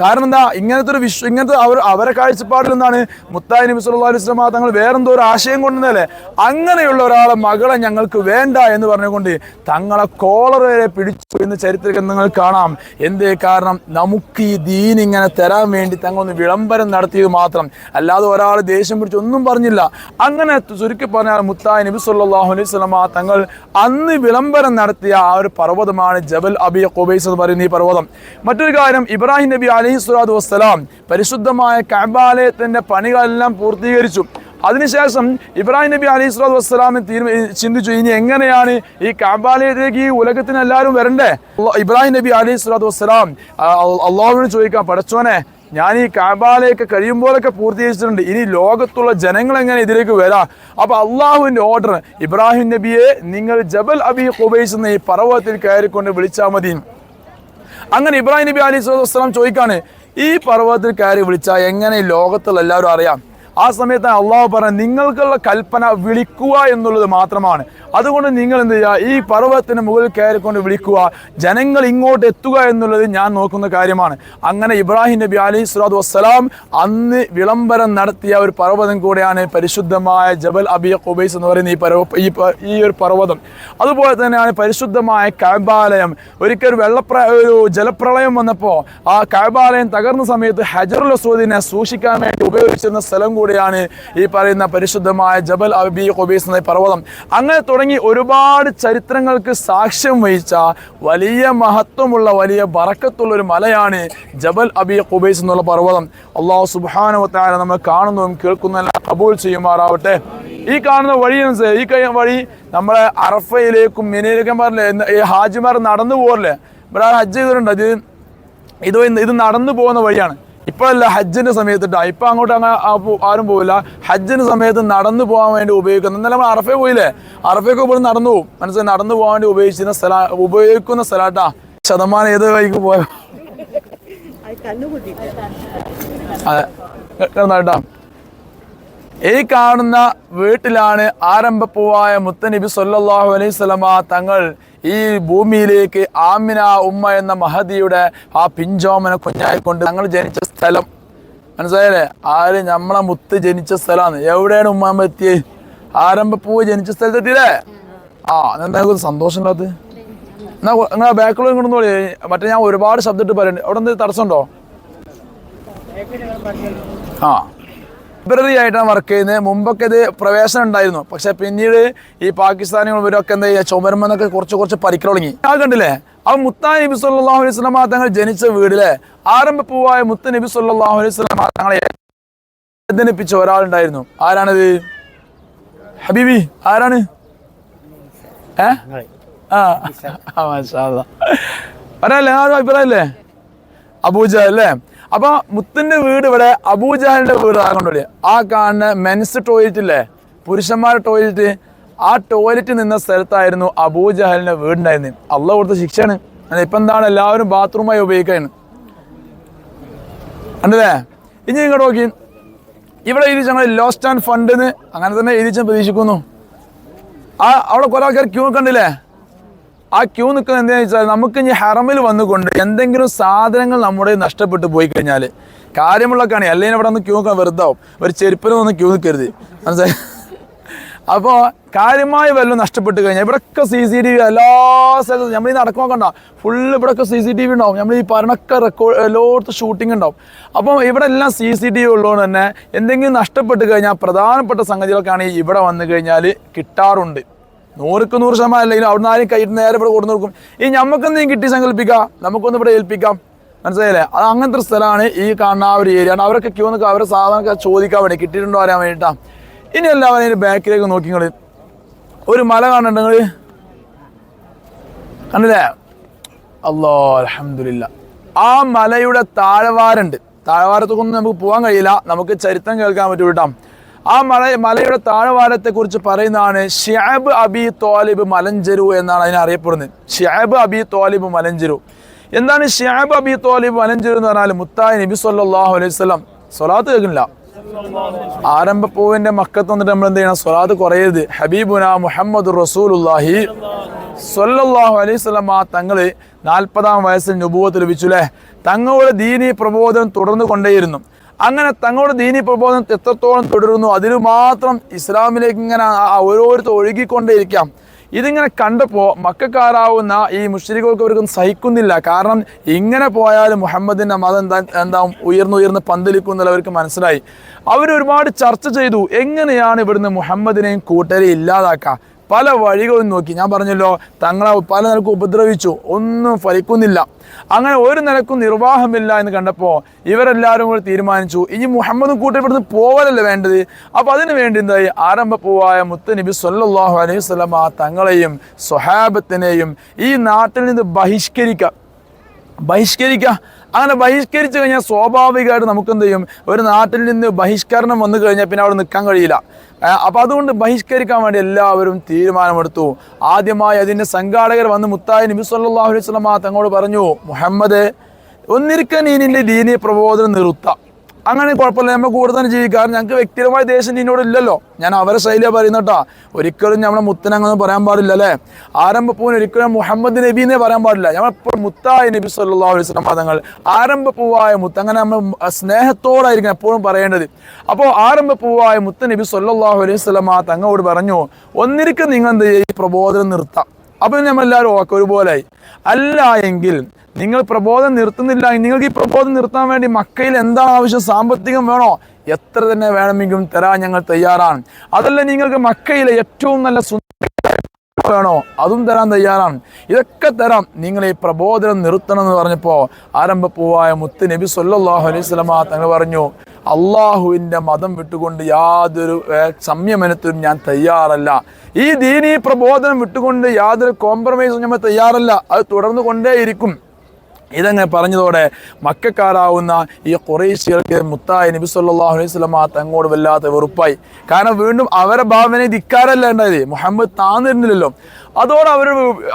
കാരണം എന്താ? ഇങ്ങനത്തെ ഒരു വിശ്വ ഇങ്ങനത്തെ അവർ അവരെ കാഴ്ചപ്പാടിൽ എന്താണ്? മുത്തായി നബി സല്ലല്ലാഹു അലൈഹി വസല്ലമ തങ്ങൾ വേറെന്തോ ഒരു ആശയം കൊണ്ടുവന്നല്ലേ അങ്ങനെയുള്ള ഒരാളെ മകളെ ഞങ്ങൾക്ക് വേണ്ട എന്ന് പറഞ്ഞുകൊണ്ട് തങ്ങളെ കോളർ വരെ പിടിച്ചു എന്ന് ചരിത്രത്തിൽ നിങ്ങൾ കാണാം. എന്തേ കാരണം? നമുക്ക് ഈ ദീൻ ഇങ്ങനെ തരാൻ വേണ്ടി തങ്ങൾ ഒന്ന് വിളംബരം നടത്തിയത് മാത്രം. അല്ലാതെ ഒരാൾ ദേഷ്യം പിടിച്ച് ഒന്നും പറഞ്ഞില്ല. അങ്ങനെ ചുരുക്കി പറഞ്ഞാൽ മുത്തായി നബി സല്ലല്ലാഹു അലൈഹി സ്വലമ തങ്ങൾ അന്ന് വിളംബരം നടത്തിയ ആ ഒരു പർവതമാണ് ജബൽ അബി കൊബൈസ് എന്ന് പറയുന്ന ഈ പർവതം. മറ്റൊരു കാര്യം ഇബ്രാഹിം നബി അലൈഹി സ്വലാത്തു വസ്സലാം പരിശുദ്ധമായ കഅബാലയത്തിന്റെ പണികളെല്ലാം പൂർത്തീകരിച്ചു. അതിനുശേഷം ഇബ്രാഹിം നബി അലൈഹി സ്വലാത്തു വസ്സലാം തീരുമാ ചിന്തിച്ചു ഇനി എങ്ങനെയാണ് ഈ കാബാലയത്തിലേക്ക് ഈ ഉലകത്തിന് എല്ലാവരും വരണ്ടേ? ഇബ്രാഹിം നബി അലൈഹി സ്വലാത്തു വസ്സലാം അള്ളാഹുവിനോട് ചോദിക്കാം പടച്ചോനെ ഞാൻ ഈ കാബാലയൊക്കെ കഴിയുമ്പോഴൊക്കെ പൂർത്തീകരിച്ചിട്ടുണ്ട്. ഇനി ലോകത്തുള്ള ജനങ്ങൾ എങ്ങനെ ഇതിലേക്ക് വരാം? അപ്പൊ അള്ളാഹുവിന്റെ ഓർഡർ ഇബ്രാഹിം നബിയെ നിങ്ങൾ ജബൽ അബി ഖുബൈസ് എന്ന ഈ പർവതത്തിൽ കയറിക്കൊണ്ട് വിളിച്ചാൽ മതി. അങ്ങനെ ഇബ്രാഹിം നബി അലൈഹി സ്വലാം ചോദിക്കാണ് ഈ പർവതത്തിൽ കയറി വിളിച്ചാൽ എങ്ങനെ ലോകത്തുള്ള എല്ലാവരും അറിയാം? ആ സമയത്ത് അള്ളാഹു പറഞ്ഞ നിങ്ങൾക്കുള്ള കൽപ്പന വിളിക്കുക എന്നുള്ളത് മാത്രമാണ്. അതുകൊണ്ട് നിങ്ങൾ എന്ത് ചെയ്യുക? ഈ പർവതത്തിന് മുകളിൽ കയറിക്കൊണ്ട് വിളിക്കുക. ജനങ്ങൾ ഇങ്ങോട്ട് എത്തുക എന്നുള്ളത് ഞാൻ നോക്കുന്ന കാര്യമാണ്. അങ്ങനെ ഇബ്രാഹിം നബി അലി സ്വലാത്തു വസ്സലാം അന്ന് വിളംബരം നടത്തിയ ഒരു പർവതം കൂടെയാണ് പരിശുദ്ധമായ ജബൽ അബിയ കുബൈസ് എന്ന് പറയുന്ന ഈ പർവ ഈ ഒരു പർവതം. അതുപോലെ തന്നെയാണ് പരിശുദ്ധമായ കാബാലയം. ഒരിക്കൽ ഒരു വെള്ളപ്ര ഒരു ജലപ്രളയം വന്നപ്പോൾ ആ കാബാലയം തകർന്ന സമയത്ത് ഹജറുൽ അസ്വദിനെ സൂക്ഷിക്കാൻ വേണ്ടി ഉപയോഗിച്ചിരുന്ന സ്ഥലം കൂടിയാണ് ഈ പറയുന്ന പരിശുദ്ധമായ ജബൽ അബി ഖുബൈസ് എന്ന പർവതം. അങ്ങനെ തുടങ്ങി ഒരുപാട് ചരിത്രങ്ങൾക്ക് സാക്ഷ്യം വഹിച്ച വലിയ മഹത്വമുള്ള വലിയ ബറക്കത്തുള്ള ഒരു മലയാണ് ജബൽ അബി ഖുബൈസ് എന്നുള്ള പർവതം. അള്ളാഹു സുബാനവത്തായ നമ്മൾ കാണുന്നതും കേൾക്കുന്നതെല്ലാം കബൂൾ ചെയ്യുമാറാവട്ടെ. ഈ കാണുന്ന വഴി ഈ കഴിയ വഴി നമ്മളെ അറഫയിലേക്കും മിനയിലേക്കും പറഞ്ഞില്ലേ ഈ ഹാജിമാർ നടന്നു പോകല്ലേ ഇവിടെ ഹജ്ജ് ചെയ്തിട്ടുണ്ട്. ഇത് ഇത് ഇത് നടന്നു പോകുന്ന വഴിയാണ്. ഇപ്പോഴല്ല ഹജ്ജിന്റെ സമയത്ത് ട്ടാ. ഇപ്പൊ അങ്ങോട്ട് അങ്ങ് ആരും പോവില്ല. ഹജ്ജിന്റെ സമയത്ത് നടന്നു പോകാൻ വേണ്ടി ഉപയോഗിക്കുന്ന എന്നാലും നമ്മൾ അറഫേ പോയില്ലേ? അറഫേക്ക് പോലും നടന്നു പോകും മനസ്സിൽ നടന്നു പോകാൻ വേണ്ടി ഉപയോഗിച്ചിരുന്ന സ്ഥല ഉപയോഗിക്കുന്ന സ്ഥലാട്ടാ ശതമാനം ഏത് വഴിക്ക് പോയോ അതെ കേട്ടോ ഈ കാണുന്ന വീട്ടിലാണ് ആരംഭപ്പൂവായ മുത്തനബി സൊല്ലാഹു അലൈഹി സ്വലമ തങ്ങൾ ഈ ഭൂമിയിലേക്ക് ആമിന ഉമ്മ എന്ന മഹദിയുടെ ആ പിഞ്ചോമന കുഞ്ഞായിക്കൊണ്ട് തങ്ങൾ ജനിച്ച സ്ഥലം. മനസ്സിലായല്ലേ? ആര് നമ്മളെ മുത്ത് ജനിച്ച സ്ഥലമാണ്. എവിടെയാണ് ഉമ്മ എത്തിയത് ആരംഭപ്പൂവ് ജനിച്ച സ്ഥലത്തെത്തിയില്ലേ ആ എന്താ സന്തോഷം ഇല്ലാത്ത എന്നാ നിങ്ങളെ ബാക്കിലുള്ള കൊണ്ടു മറ്റേ ഞാൻ ഒരുപാട് ശബ്ദം ഇട്ട് പറയുന്നുണ്ട് അവിടെ എന്തെങ്കിലും തടസ്സമുണ്ടോ? ആ. ലൈബ്രറി ആയിട്ടാണ് വർക്ക് ചെയ്യുന്നത്. മുമ്പൊക്കെ ഇത് പ്രവേശനം ഉണ്ടായിരുന്നു. പക്ഷെ പിന്നീട് ഈ പാകിസ്ഥാനികൾ ഇവരൊക്കെ എന്താ ചെയ്യുക ചുമരുമെന്നൊക്കെ കുറച്ച് കുറച്ച് പരിക്കൽ തുടങ്ങി. ആ കണ്ടില്ലേ? ആ മുത്താ നബി സല്ലല്ലാഹു അലൈഹി വസല്ലമ തങ്ങൾ ജനിച്ച വീടിലെ ആരംഭ പൂവായ മുത്ത നബി സല്ലല്ലാഹു അലൈഹി വസല്ലമ തങ്ങളെ വേദനിപ്പിച്ച ഒരാളുണ്ടായിരുന്നു. ആരാണത്? ഹബീബി ആരാണ്? ഏ? ആ മാഷാ. പറയാല്ലേ ആ അഭിപ്രായം അല്ലേ അബൂജ അല്ലേ? അപ്പൊ മുത്തിന്റെ വീട് ഇവിടെ അബൂജഹലിന്റെ വീട് ആകൊണ്ടല്ലേ ആ കാണുന്ന മെൻസ് ടോയ്ലറ്റ് ഇല്ലേ? പുരുഷന്മാരുടെ ടോയ്ലറ്റ് ആ ടോയ്ലറ്റ് നിന്ന സ്ഥലത്തായിരുന്നു അബൂജഹലിന്റെ വീടുണ്ടായിരുന്നത്. അള്ള കൊടുത്ത ശിക്ഷയാണ്. അത് ഇപ്പൊ എന്താണ് എല്ലാവരും ബാത്റൂമായി ഉപയോഗിക്കുകയാണ് കണ്ടല്ലേ? ഇനി ഇങ്ങോട്ട് നോക്കി. ഇവിടെ എഴുതി ഞങ്ങൾ ലോസ്റ്റ് ആൻഡ് ഫണ്ട് അങ്ങനെ തന്നെ എഴുതിച്ച് പ്രതീക്ഷിക്കുന്നു. ആ അവിടെ കുറെ ആൾക്കാർ ക്യൂ കണ്ടില്ലേ? ആ ക്യൂ നിൽക്കുന്നത് എന്താണെന്ന് വെച്ചാൽ നമുക്ക് ഇനി ഹറമിൽ വന്നുകൊണ്ട് എന്തെങ്കിലും സാധനങ്ങൾ നമ്മുടെ നഷ്ടപ്പെട്ടു പോയി കഴിഞ്ഞാൽ കാര്യമുള്ള കാണി അല്ലെങ്കിൽ അവിടെ ഒന്ന് ക്യൂ നിൽക്കാൻ വെറുതെ ആവും ഒരു ചെരുപ്പിന് ഒന്ന് ക്യൂ നിൽക്കരുത്. മനസ്സിലായി? അപ്പോൾ കാര്യമായി വല്ലതും നഷ്ടപ്പെട്ട് കഴിഞ്ഞാൽ ഇവിടെയൊക്കെ സി സി ടി വി എല്ലാ സ്ഥലത്തും നമ്മൾ ഈ നടക്കുമ്പോൾ കണ്ട? ഫുള്ള് ഇവിടെയൊക്കെ സി സി ടി വി ഉണ്ടാവും. നമ്മൾ ഈ പറഞ്ഞൊക്കെ റെക്കോർഡ് എല്ലായിടത്തും ഷൂട്ടിംഗ് ഉണ്ടാവും. അപ്പം ഇവിടെ എല്ലാം സി സി ടി വി ഉള്ളതുകൊണ്ട് തന്നെ എന്തെങ്കിലും നഷ്ടപ്പെട്ട് കഴിഞ്ഞാൽ പ്രധാനപ്പെട്ട സംഗതികളൊക്കെയാണ് ഇവിടെ വന്നു കഴിഞ്ഞാൽ കിട്ടാറുണ്ട്. നൂറുക്ക് നൂറ് ശതമാനം അല്ലെങ്കിൽ അവിടെ ആരും കൈ നേരെ ഇവിടെ കൊടുത്തു നോക്കും ഈ നമുക്കെന്തെങ്കിലും കിട്ടി സങ്കല്പിക്കാം നമുക്കൊന്ന് ഇവിടെ ഏൽപ്പിക്കാം. മനസ്സിലായില്ലേ? അത് അങ്ങനത്തെ ഒരു സ്ഥലമാണ് ഈ കാണുന്ന ആ ഒരു ഏരിയ അവരൊക്കെ ക്യൂ നിൽക്കുക. അവരെ സാധനമൊക്കെ ചോദിക്കാൻ വേണ്ടി കിട്ടിയിട്ടുണ്ടോ അറിയാൻ വേണ്ടിയിട്ടാ. ഇനി എല്ലാവരും അതിന്റെ ബാക്കിലേക്ക് നോക്കി നിങ്ങൾ. ഒരു മല കാണുന്നുണ്ട് കണ്ടില്ലേ? അല്ലോ അലഹമില്ല ആ മലയുടെ താഴവാരുണ്ട്. താഴവാരത്തൊക്കെ ഒന്നും നമുക്ക് പോകാൻ കഴിയില്ല. നമുക്ക് ചരിത്രം കേൾക്കാൻ പറ്റും ആ മല മലയുടെ താഴ്വാരത്തെ കുറിച്ച് പറയുന്നതാണ് ഷിയാബ് അബി തോലിബ് മലഞ്ചെരു എന്നാണ് അതിനെ അറിയപ്പെടുന്നത്. ഷിയാബ് അബി തോലിബ് മലഞ്ചെരു. എന്താണ് ഷിയാബ് അബി തോലിബ് മലഞ്ചെരു എന്ന് പറഞ്ഞാൽ മുത്തായ നബി സല്ലാഹു അലൈഹി സ്വലം സ്വലാത്ത് കേൾക്കുന്നില്ല. ആരംഭ പൂവിന്റെ മക്കത്ത് വന്നിട്ട് നമ്മൾ എന്ത് ചെയ്യണം? സ്വലാത്ത് കുറയരുത്. ഹബീബുന മുഹമ്മദ് റസൂലുല്ലാഹി സ്വല്ലല്ലാഹു അലൈഹി വസല്ലം ആ തങ്ങൾ നാൽപ്പതാം വയസ്സിൽ നുപൂവത്ത് ലഭിച്ചു അല്ലേ തങ്ങളുടെ ദീനി പ്രബോധനം തുടർന്നു കൊണ്ടേയിരുന്നു. അങ്ങനെ തങ്ങളുടെ ദീനി പ്രബോധനം എത്രത്തോളം തുടരുന്നു അതിന് മാത്രം ഇസ്ലാമിലേക്ക് ഇങ്ങനെ ഓരോരുത്തർ ഒഴുകിക്കൊണ്ടേയിരിക്കാം. ഇതിങ്ങനെ കണ്ടപ്പോൾ മക്കാരാവുന്ന ഈ മുഷ്രിഖുകൾക്ക് അവർക്കും സഹിക്കുന്നില്ല. കാരണം ഇങ്ങനെ പോയാൽ മുഹമ്മദിന്റെ മതം എന്താ എന്താ ഉയർന്നുയർന്ന് പന്തലിക്കും എന്നുള്ള അവർക്ക് മനസ്സിലായി. അവരൊരുപാട് ചർച്ച ചെയ്തു എങ്ങനെയാണ് ഇവിടുന്ന് മുഹമ്മദിനെയും കൂട്ടരെ ഇല്ലാതാക്കുക പല വഴികളും നോക്കി. ഞാൻ പറഞ്ഞല്ലോ തങ്ങളെ പല നിലക്കും ഉപദ്രവിച്ചു ഒന്നും ഫലിക്കുന്നില്ല. അങ്ങനെ ഒരു നിലക്കും നിർവാഹമില്ല എന്ന് കണ്ടപ്പോൾ ഇവരെല്ലാവരും കൂടി തീരുമാനിച്ചു ഇനി മുഹമ്മദും കൂട്ടി ഇവിടുന്ന് പോവലല്ലേ വേണ്ടത്? അപ്പോൾ അതിനു വേണ്ടി എന്തായി? ആരംഭ മുത്തനബി സല്ലാഹു അലൈഹി സ്വലമ തങ്ങളെയും സ്വഹാബത്തിനെയും ഈ നാട്ടിൽ നിന്ന് ബഹിഷ്കരിക്കുക ബഹിഷ്കരിക്കുക അങ്ങനെ ബഹിഷ്കരിച്ചു കഴിഞ്ഞാൽ സ്വാഭാവികമായിട്ട് നമുക്ക് എന്ത് ചെയ്യും? ഒരു നാട്ടിൽ നിന്ന് ബഹിഷ്കരണം വന്നു കഴിഞ്ഞാൽ പിന്നെ അവിടെ നിൽക്കാൻ കഴിയില്ല. അപ്പോൾ അതുകൊണ്ട് ബഹിഷ്കരിക്കാൻ വേണ്ടി എല്ലാവരും തീരുമാനമെടുത്തു. ആദ്യമായി അതിന്റെ സംഘാടകർ വന്ന് മുത്തായി നബി സല്ലല്ലാഹു അലൈഹി വസല്ലമ തങ്ങളോട് പറഞ്ഞു മുഹമ്മദ് ഒന്നിരിക്കാൻ നീ ദീനീയ ദീനീ പ്രബോധനം നിർത്താം. അങ്ങനെ കുഴപ്പമില്ല. നമ്മൾ കൂടെ തന്നെ ജീവിക്കാറ് ഞങ്ങൾക്ക് വ്യക്തിപരമായ ദേശം നിന്നോട് ഇല്ലല്ലോ. ഞാൻ അവരെ ശൈലിയാണ് പറയുന്നത് കേട്ടോ. ഒരിക്കലും നമ്മളെ മുത്തനങ്ങനെ പറയാൻ പാടില്ല അല്ലേ? ആരംഭപ്പൂവിന് ഒരിക്കലും മുഹമ്മദ് നബി എന്നേ പറയാൻ പാടില്ല. നമ്മളെപ്പോഴും മുത്തായ നബി സല്ലല്ലാഹു അലൈഹി പദങ്ങൾ ആരംഭപ്പൂവായ മുത്ത്. അങ്ങനെ നമ്മൾ സ്നേഹത്തോടായിരിക്കും എപ്പോഴും പറയേണ്ടത്. അപ്പോൾ ആരംഭപ്പൂവായ മുത്ത നബി സല്ലാഹു അലൈഹി ആ തങ്ങളോട് പറഞ്ഞു ഒന്നിരിക്കും നിങ്ങൾ എന്ത് ചെയ്യും പ്രബോധനം നിർത്താം. അപ്പം നമ്മളെല്ലാവരും ഒരുപോലായി. അല്ല എങ്കിൽ നിങ്ങൾ പ്രബോധം നിർത്തുന്നില്ല. നിങ്ങൾക്ക് ഈ പ്രബോധം നിർത്താൻ വേണ്ടി മക്കയിൽ എന്താണ് ആവശ്യം? സാമ്പത്തികം വേണോ? എത്ര തന്നെ വേണമെങ്കിലും തരാൻ ഞങ്ങൾ തയ്യാറാണ്. അതല്ല നിങ്ങൾക്ക് മക്കയിലെ ഏറ്റവും നല്ല വേണോ? അതും തരാൻ തയ്യാറാണ്. ഇതൊക്കെ തരാം. നിങ്ങൾ ഈ പ്രബോധനം നിർത്തണം എന്ന് ആരംഭ ആരംഭപ്പൂവായ മുത്ത് നബി സല്ലല്ലാഹു അലൈഹി സ്വലമ തങ്ങൾ പറഞ്ഞു അള്ളാഹുവിന്റെ മതം വിട്ടുകൊണ്ട് യാതൊരു സംയമനത്തിനും ഞാൻ തയ്യാറല്ല. ഈ ദീനീ പ്രബോധനം വിട്ടുകൊണ്ട് യാതൊരു കോംപ്രമൈസും ഞമ്മ തയ്യാറല്ല. അത് തുടർന്നു കൊണ്ടേയിരിക്കും ഇതങ്ങനെ പറഞ്ഞതോടെ മക്കാരാവുന്ന ഈ കുറേശ്യർക്ക് മുത്തായ നബി സല്ലല്ലാഹു അലൈഹി വസല്ലമ തങ്ങോട് വല്ലാത്ത വെറുപ്പായി. കാരണം വീണ്ടും അവരെ ഭാവന ധിക്കാരല്ല ഉണ്ടായത്. മുഹമ്മദ് താന്നിരുന്നില്ലല്ലോ. അതോടെ അവർ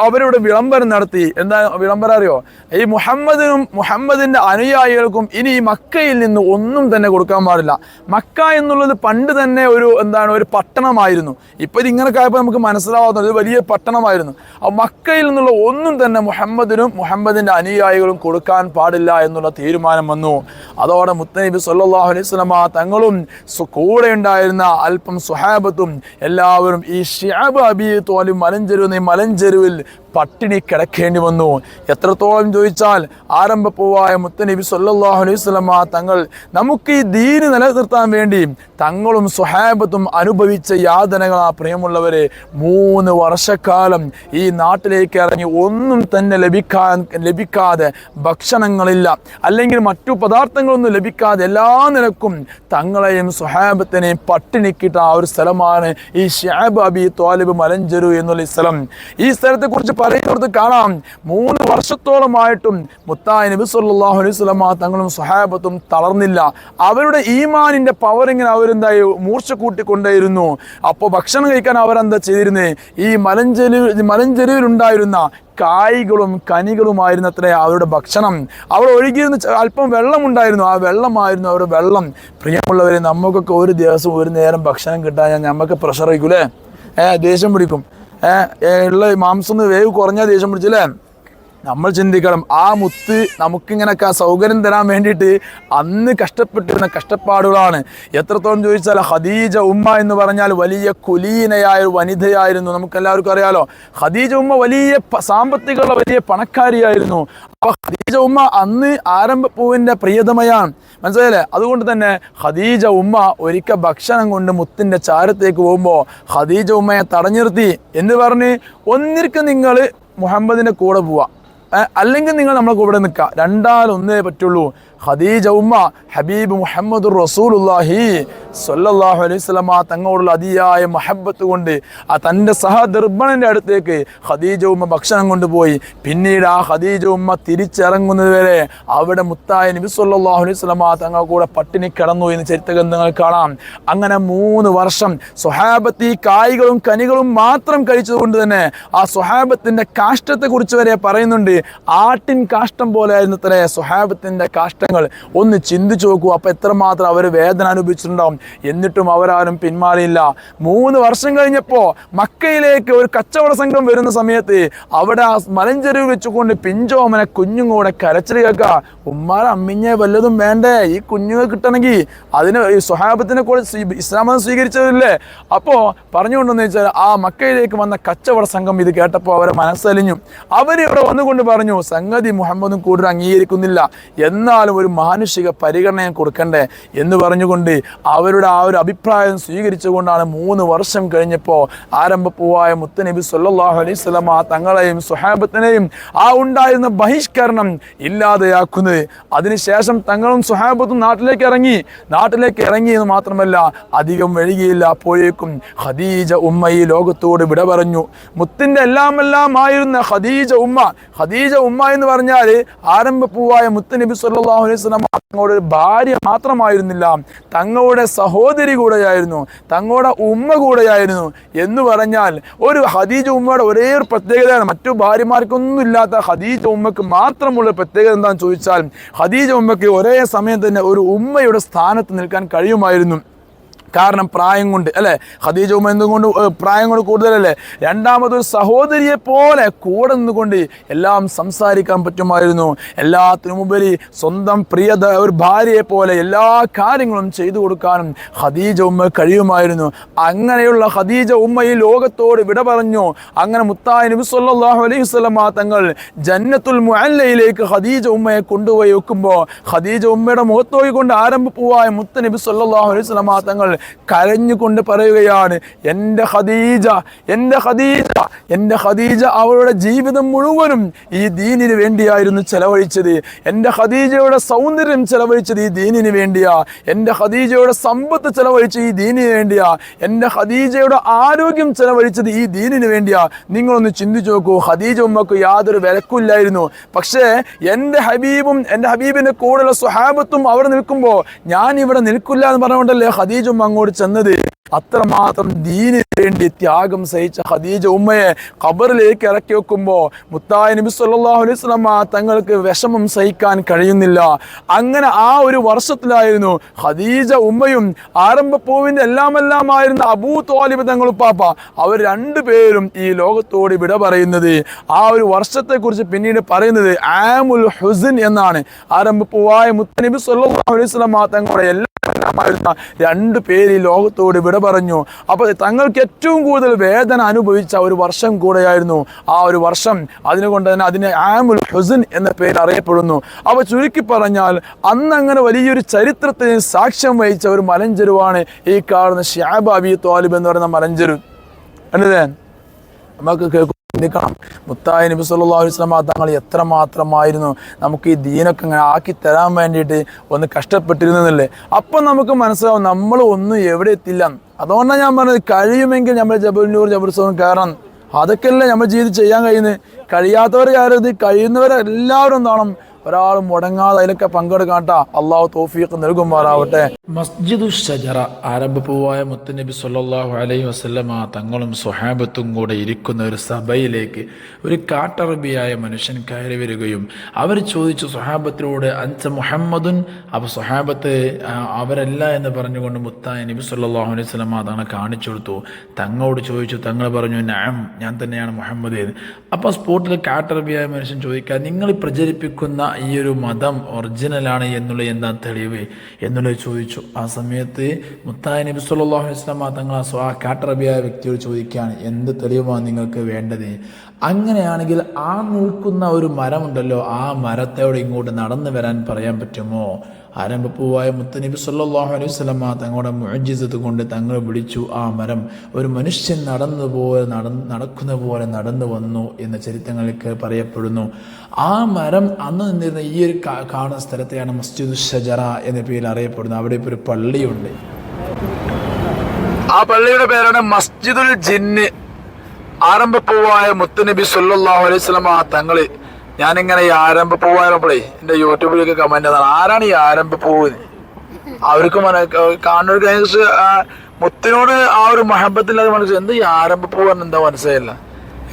അവരിവിടെ വിളംബരം നടത്തി. എന്താ വിളംബരം അറിയോ? ഈ മുഹമ്മദിനും മുഹമ്മദിന്റെ അനുയായികൾക്കും ഇനി ഈ മക്കയിൽ നിന്ന് ഒന്നും തന്നെ കൊടുക്കാൻ പാടില്ല. മക്ക എന്നുള്ളത് പണ്ട് തന്നെ ഒരു എന്താണ് ഒരു പട്ടണമായിരുന്നു. ഇപ്പം ഇത് ഇങ്ങനെ നമുക്ക് മനസ്സിലാവാത്ത ഒരു വലിയ പട്ടണമായിരുന്നു. ആ മക്കയിൽ നിന്നുള്ള ഒന്നും തന്നെ മുഹമ്മദിനും മുഹമ്മദിന്റെ അനുയായികളും കൊടുക്കാൻ പാടില്ല എന്നുള്ള തീരുമാനം വന്നു. അതോടെ മുത്തനബി സല്ലാഹു അലൈഹി വസല്ലമ തങ്ങളും കൂടെ ഉണ്ടായിരുന്ന അല്പം സുഹാബത്തും എല്ലാവരും ഈ ഷിയാബ് അബി തോലും മലഞ്ചെരുവ് ഈ മലഞ്ചെരുവിൽ പട്ടിണി കിടക്കേണ്ടി വന്നു. എത്രത്തോളം ചോദിച്ചാൽ ആരംഭപ്പൂവായ മുത്തനബി സല്ലാഹു അലൈഹി വസല്ലമ തങ്ങൾ നമുക്ക് ഈ ദീന് നിലനിർത്താൻ വേണ്ടി തങ്ങളും സ്വഹാബത്തും അനുഭവിച്ച യാതനകളാ പ്രിയമുള്ളവരെ മൂന്ന് വർഷക്കാലം ഈ നാട്ടിലേക്ക് ഇറങ്ങി ഒന്നും തന്നെ ലഭിക്കാൻ ലഭിക്കാതെ ഭക്ഷണങ്ങളില്ല അല്ലെങ്കിൽ മറ്റു പദാർത്ഥങ്ങളൊന്നും ലഭിക്കാതെ എല്ലാ നിലക്കും തങ്ങളെയും സ്വഹാബത്തിനെയും പട്ടിണിക്കിട്ട ആ ഒരു സ്ഥലമാണ് ഈ ഷാബ് അബി തോലിബ് മലഞ്ചെരു എന്നുള്ള സ്ഥലം. ഈ സ്ഥലത്തെ കുറിച്ച് പറയുന്നിടത്ത് കാണാം. മൂന്ന് വർഷത്തോളമായിട്ടും മുത്തായ നബി സല്ലല്ലാഹു അലൈഹി വസല്ലമ തങ്ങളും സഹാബത്തും തളർന്നില്ല. അവരുടെ ഈമാനിന്റെ പവർ ഇങ്ങനെ അവരെന്തായി? മൂർച്ച കൂട്ടിക്കൊണ്ടേയിരുന്നു. അപ്പോൾ ഭക്ഷണം കഴിക്കാൻ അവരെന്താ ചെയ്തിരുന്നേ? ഈ മലഞ്ചെരി മലഞ്ചെരിവിലുണ്ടായിരുന്ന കായ്കളും കനികളുമായിരുന്നു അത്ര അവരുടെ ഭക്ഷണം. അവർ ഒഴുകിയിരുന്ന അല്പം വെള്ളമുണ്ടായിരുന്നു. ആ വെള്ളമായിരുന്നു അവരുടെ വെള്ളം. പ്രിയമുള്ളവരെ നമുക്കൊക്കെ ഒരു ദിവസം ഒരു നേരം ഭക്ഷണം കിട്ടാൻ നമുക്ക് പ്രഷർ ആയിരിക്കും അല്ലേ ഏ ദേഷ്യം പിടിക്കും. ഉള്ള മാംസം വേവ് കുറഞ്ഞാൽ ദേഷ്യം പിടിച്ചില്ലേ? നമ്മൾ ചിന്തിക്കണം ആ മുത്ത് നമുക്കിങ്ങനൊക്കെ സൗകര്യം തരാൻ വേണ്ടിയിട്ട് അന്ന് കഷ്ടപ്പെട്ടിരുന്ന കഷ്ടപ്പാടുകളാണ്. എത്രത്തോളം ചോദിച്ചാൽ ഖദീജ ഉമ്മ എന്ന് പറഞ്ഞാൽ വലിയ കുലീനയായ ഒരു വനിതയായിരുന്നു. നമുക്കെല്ലാവർക്കും അറിയാലോ. ഖദീജ ഉമ്മ വലിയ സാമ്പത്തികമുള്ള വലിയ പണക്കാരിയായിരുന്നു. അപ്പൊ ഖദീജ ഉമ്മ അന്ന് ആരംഭപ്പൂവിന്റെ പ്രിയതമയാണ്. മനസ്സിലായില്ലേ? അതുകൊണ്ട് തന്നെ ഖദീജ ഉമ്മ ഒരിക്കൽ ഭക്ഷണം കൊണ്ട് മുത്തിന്റെ ചാരത്തേക്ക് പോകുമ്പോൾ ഖദീജ ഉമ്മയെ തടഞ്ഞിർത്തി. എന്ന് പറഞ്ഞ്? ഒന്നിരിക്കും നിങ്ങൾ മുഹമ്മദിന്റെ കൂടെ പോവാ. അല്ലെങ്കിൽ നിങ്ങൾ നമ്മളെ കൂടെ നിൽക്കുക. രണ്ടാലൊന്നേ പറ്റുള്ളൂ. ഖദീജ ഉമ്മ ഹബീബ് മുഹമ്മദ് റസൂലുല്ലാഹി അലൈഹി വസല്ലമ തങ്ങളോടുള്ള അതിയായ മഹബത്ത് കൊണ്ട് ആ തന്റെ സഹദർബണന്റെ അടുത്തേക്ക് ഖദീജ ഉമ്മ ഭക്ഷണം കൊണ്ടുപോയി. പിന്നീട് ആ ഖദീജ ഉമ്മ തിരിച്ചിറങ്ങുന്നത് വരെ അവിടെ മുത്തായ നബി അലൈഹി വസല്ലമ തങ്ങൾ കൂടെ പട്ടിണി കിടന്നു എന്ന് ചരിത്ര ഗ്രന്ഥങ്ങൾ കാണാം. അങ്ങനെ മൂന്ന് വർഷം സ്വഹാബത്ത് ഈ കായ്കളും കനികളും മാത്രം കഴിച്ചതുകൊണ്ട് തന്നെ ആ സ്വഹാബത്തിന്റെ കാഷ്ടത്തെക്കുറിച്ച് വരെ പറയുന്നുണ്ട്. ആട്ടിൻ കാഷ്ടം പോലെ ആയിരുന്നു സുഹാബത്തിന്റെ സ്വഹാബത്തിന്റെ കാഷ്ടങ്ങൾ ഒന്ന് ചിന്തിച്ചു നോക്കൂ. അപ്പം എത്രമാത്രം അവർ വേദന അനുഭവിച്ചിട്ടുണ്ടാവും. എന്നിട്ടും അവരാരും പിന്മാറിയില്ല. മൂന്ന് വർഷം കഴിഞ്ഞപ്പോൾ മക്കയിലേക്ക് ഒരു കച്ചവട സംഘം വരുന്ന സമയത്ത് അവിടെ ആ മലഞ്ചെരുവ് വെച്ചുകൊണ്ട് പിഞ്ചോമനെ കുഞ്ഞും കൂടെ കരച്ചിൽ കേൾക്കുക. ഉമ്മാരെ അമ്മിഞ്ഞെ വല്ലതും വേണ്ടേ? ഈ കുഞ്ഞുങ്ങൾ കിട്ടണമെങ്കിൽ അതിന് ഈ സ്വഹാബത്തിനെ കൂടെ ഇസ്ലാം മതം സ്വീകരിച്ചവരില്ലേ? അപ്പോൾ പറഞ്ഞുകൊണ്ടെന്ന് വെച്ചാൽ ആ മക്കയിലേക്ക് വന്ന കച്ചവട സംഘം ഇത് കേട്ടപ്പോൾ അവരെ മനസ്സലിഞ്ഞു. അവർ ഇവിടെ വന്നുകൊണ്ട് പറഞ്ഞു സംഗതി മുഹമ്മദും കൂടുതൽ അംഗീകരിക്കുന്നില്ല. എന്നാലും ഒരു മാനുഷിക പരിഗണന കൊടുക്കണ്ടേ എന്ന് പറഞ്ഞുകൊണ്ട് അവരുടെ ആ ഒരു അഭിപ്രായം സ്വീകരിച്ചുകൊണ്ടാണ് മൂന്ന് വർഷം കഴിഞ്ഞപ്പോൾ ആരംഭപ്പൂവായ മുത്തനബി സല്ലാഹു അലൈഹി സ്വലമ തങ്ങളെയും സുഹാബത്തിനെയും ആ ഉണ്ടായിരുന്ന ബഹിഷ്കരണം ഇല്ലാതെയാക്കുന്നത്. അതിനുശേഷം തങ്ങളും സുഹാബത്തും നാട്ടിലേക്ക് ഇറങ്ങി. നാട്ടിലേക്ക് ഇറങ്ങി എന്ന് മാത്രമല്ല അധികം വഴുകിയില്ല അപ്പോഴേക്കും ഖദീജ ഉമ്മ ഈ ലോകത്തോട് വിട പറഞ്ഞു. മുത്തിന്റെ എല്ലാം ആയിരുന്ന ഖദീജ ഉമ്മ. ഖദീജ ഉമ്മ എന്ന് പറഞ്ഞാൽ ആരംഭപ്പൂവായ മുത്തനബി സല്ലല്ലാഹു അലൈഹി വസല്ലം തങ്ങളുടെ ഭാര്യ മാത്രമായിരുന്നില്ല. തങ്ങളുടെ സഹോദരി കൂടെയായിരുന്നു. തങ്ങളുടെ ഉമ്മ കൂടെയായിരുന്നു. എന്ന് പറഞ്ഞാൽ ഒരു ഹദീജ ഉമ്മയുടെ ഒരേ ഒരു പ്രത്യേകതയാണ്. മറ്റു ഭാര്യമാർക്കൊന്നും ഇല്ലാത്ത ഹദീജ ഉമ്മക്ക് മാത്രമുള്ള പ്രത്യേകത എന്താണെന്ന് ചോദിച്ചാൽ ഹദീജ ഉമ്മക്ക് ഒരേ സമയം തന്നെ ഒരു ഉമ്മയുടെ സ്ഥാനത്ത് നിൽക്കാൻ കഴിയുമായിരുന്നു. കാരണം പ്രായം കൊണ്ട് അല്ലേ? ഖദീജ ഉമ്മ ഏർ പ്രായം കൊണ്ട് കൂടുതലല്ലേ? രണ്ടാമതൊരു സഹോദരിയെ പോലെ കൂടെ നിന്നുകൊണ്ട് എല്ലാം സംസാരിക്കാൻ പറ്റുമായിരുന്നു. എല്ലാത്തിനും ഉപരി സ്വന്തം പ്രിയ ഒരു ഭാര്യയെ പോലെ എല്ലാ കാര്യങ്ങളും ചെയ്തു കൊടുക്കാനും ഖദീജ ഉമ്മ കഴിയുമായിരുന്നു. അങ്ങനെയുള്ള ഖദീജ ഉമ്മ ഈ ലോകത്തോട് വിട പറഞ്ഞു. അങ്ങനെ മുത്തായ നബി സല്ലല്ലാഹു അലൈഹി വസല്ലമ തങ്ങൾ ജന്നത്തുൽ മുഅല്ലയിലേക്ക് ഖദീജ ഉമ്മയെ കൊണ്ടുപോയി വെക്കുമ്പോൾ ഖദീജ ഉമ്മയുടെ മുഖത്ത് ആരംഭ പോവായ മുത്ത നബി സല്ലല്ലാഹു അലൈഹി വസല്ലമ തങ്ങൾ കരഞ്ഞുകൊണ്ട് പറയുകയാണ് എന്റെ ഖദീജ എന്റെ ഖദീജ എന്റെ ഖദീജ അവളുടെ ജീവിതം മുഴുവനും ഈ ദീനിന് വേണ്ടിയായിരുന്നു ചെലവഴിച്ചത്. എന്റെ ഖദീജയുടെ സൗന്ദര്യം ചെലവഴിച്ചത് ഈ ദീനിന് വേണ്ടിയാ. എന്റെ ഖദീജയുടെ സമ്പത്ത് ചെലവഴിച്ചത് ഈ ദീനിന് വേണ്ടിയാ. എന്റെ ഖദീജയുടെ ആരോഗ്യം ചെലവഴിച്ചത് ഈ ദീനിന് വേണ്ടിയാ. നിങ്ങളൊന്ന് ചിന്തിച്ചു നോക്കൂ ഖദീജ ഉമ്മക്ക് യാതൊരു വിലക്കില്ലായിരുന്നു. പക്ഷേ എന്റെ ഹബീബും എന്റെ ഹബീബിന്റെ കൂടെയുള്ള സ്വഹാബത്തും അവിടെ നിൽക്കുമ്പോൾ ഞാൻ ഇവിടെ നിൽക്കില്ല എന്ന് പറഞ്ഞുകൊണ്ടല്ലേ ഖദീജ ഉമ്മ അങ്ങോട്ട് ചെന്നത് അത്രമാത്രം ദീനിന് വേണ്ടി ത്യാഗം സഹിച്ച ഖദീജ ഉമ്മയെ ഖബറിലേക്ക് ഇറക്കി വെക്കുമ്പോൾ മുത്തായ നബി സല്ലല്ലാഹു അലൈഹി വസല്ലമ തങ്ങൾക്ക് വിഷമം സഹിക്കാൻ കഴിയുന്നില്ല. അങ്ങനെ ആ ഒരു വർഷത്തിലായിരുന്നു ഖദീജ ഉമ്മയും ആരംഭപ്പൂവിന്റെ എല്ലാം എല്ലാം ആയിരുന്ന അബൂ തോലിബ് തങ്ങളുപ്പാപ്പ അവർ രണ്ടുപേരും ഈ ലോകത്തോട് വിട പറയുന്നത്. ആ ഒരു വർഷത്തെക്കുറിച്ച് പിന്നീട് പറയുന്നത് ആമുൽ ഹുസിൻ എന്നാണ്. ആരംഭപ്പൂവായ മുത്തനബി സല്ലല്ലാഹു അലൈഹി വസല്ലമ തങ്ങളുടെ എല്ലാ എല്ലാമായിരുന്ന രണ്ട് പേര് ഈ ലോകത്തോട് വിട പറഞ്ഞു. അപ്പോൾ തങ്ങൾക്ക് ഏറ്റവും കൂടുതൽ വേദന അനുഭവിച്ച ഒരു വർഷം കൂടെയായിരുന്നു. ആ ഒരു വർഷം അതിനുകൊണ്ട് തന്നെ അതിനെ ആമുൽ ഹുസൻ എന്ന പേര് അറിയപ്പെടുന്നു. അവ ചുരുക്കി പറഞ്ഞാൽ അന്ന് അങ്ങനെ വലിയൊരു ചരിത്രത്തിന് സാക്ഷ്യം വഹിച്ച ഒരു മലഞ്ചെരുവാണ് ഈ കാണുന്ന ഷ്യാബ് തോലിബ് എന്ന് പറയുന്ന മലഞ്ചെരു. അല്ലേ? നമുക്ക് കേൾക്കും ചിന്തിക്കണം മുത്തായ നബി അലൈഹി വസല്ലമ തങ്ങൾ എത്രമാത്രമായിരുന്നു? നമുക്ക് ഈ ദീനൊക്കെ ഇങ്ങനെ ആക്കി തരാൻ വേണ്ടിയിട്ട് ഒന്ന് കഷ്ടപ്പെട്ടിരുന്നതല്ലേ അപ്പം നമുക്ക് മനസ്സിലാവും നമ്മൾ ഒന്നും എവിടെ എത്തില്ല. അതുകൊണ്ടാണ് ഞാൻ പറഞ്ഞത് കഴിയുമെങ്കിൽ നമ്മൾ ജബലൂർ ജബർസോൺ കയറണം. അതൊക്കെയല്ലേ നമ്മൾ ജീവിതം ചെയ്യാൻ കഴിയുന്നത്. കഴിയാത്തവർ കയറരുത്. കഴിയുന്നവരെല്ലാവരും എന്താണ് ഒരാൾ മുടങ്ങാതെ അതിലൊക്കെ പങ്കെടുക്കാട്ട അള്ളാഹു തോഫിയൊക്കെ നൽകുമാറാവട്ടെ. മസ്ജിദു ഷജറ ആരംഭപ്പൂവായ മുത്തനബി സല്ലാഹു അലൈഹി വസല്ലമ തങ്ങളും സുഹാബത്തും കൂടെ ഇരിക്കുന്ന ഒരു സഭയിലേക്ക് ഒരു കാട്ടറബിയായ മനുഷ്യൻ കയറി വരികയും അവർ ചോദിച്ചു സുഹാബത്തിലൂടെ അൻസ മുഹമ്മദുൻ? അപ്പോൾ സുഹാബത്ത് അവരല്ല എന്ന് പറഞ്ഞുകൊണ്ട് മുത്തായ നബി സല്ലാഹു അലൈഹി വസല്ലമ തങ്ങളെ കാണിച്ചു കൊടുത്തു. തങ്ങളോട് ചോദിച്ചു തങ്ങൾ പറഞ്ഞു നാം ഞാൻ തന്നെയാണ് മുഹമ്മദ് അപ്പൊ അപ്പോൾ സ്പോട്ടിൽ കാട്ടറബിയായ മനുഷ്യൻ ചോദിക്കുക നിങ്ങൾ പ്രചരിപ്പിക്കുന്ന ഈ ഒരു മതം ഒറിജിനലാണ് എന്നുള്ള എന്താ തെളിവ്? എന്നുള്ളത് ചോദിച്ചു. ആ സമയത്ത് മുത്തായ നബി സല്ലല്ലാഹു അലൈഹി വസല്ലമ തങ്ങൾ ആ കാട്ടറബിയായ വ്യക്തിയോട് ചോദിക്കുകയാണ് എന്ത് തെളിവാണ് നിങ്ങൾക്ക് വേണ്ടത്? അങ്ങനെയാണെങ്കിൽ ആ നിൽക്കുന്ന ഒരു മരമുണ്ടല്ലോ ആ മരത്തോട് ഇങ്ങോട്ട് നടന്നു വരാൻ പറയാൻ പറ്റുമോ? ആരംഭപ്പൂവായ മുത്തനബി സല്ലാഹു അലൈഹി സ്വലമ തങ്ങളുടെ മുഴജിസത്ത് കൊണ്ട് തങ്ങൾ വിളിച്ചു ആ മരം ഒരു മനുഷ്യൻ നടന്നു പോലെ നടക്കുന്ന പോലെ നടന്നു വന്നു എന്ന ചരിത്രങ്ങൾക്ക് പറയപ്പെടുന്നു. ആ മരം അന്ന് നിന്നിരുന്ന ഈ ഒരു കാണുന്ന സ്ഥലത്തെയാണ് മസ്ജിദ് ഷജറ എന്ന പേരിൽ അറിയപ്പെടുന്നത്. അവിടെ ഇപ്പോൾ ഒരു പള്ളിയുണ്ട്. ആ പള്ളിയുടെ പേരാണ് മസ്ജിദുൽ ജിന്ന്. ആരംഭപ്പൂവായ മുത്തുനബി സല്ലല്ലാഹു അലൈഹി ഞാൻ തങ്ങൾ ഞാനിങ്ങനെ ഈ ആരംഭപ്പൂവായപ്പോഴേ എന്റെ യൂട്യൂബിലൊക്കെ കമന്റ് ചെയ്താണ് ആരാണ് ഈ ആരംഭപ്പൂവ്? അവർക്ക് മന കാണുന്നവർക്ക് അതിനെക്കുറിച്ച് മുത്തനോട് ആ ഒരു മഹബത്തില്ലാതെ മനസ്സിൽ എന്ത് ഈ ആരംഭപ്പൂവ് പറഞ്ഞ എന്താ മനസ്സിലായില്ല?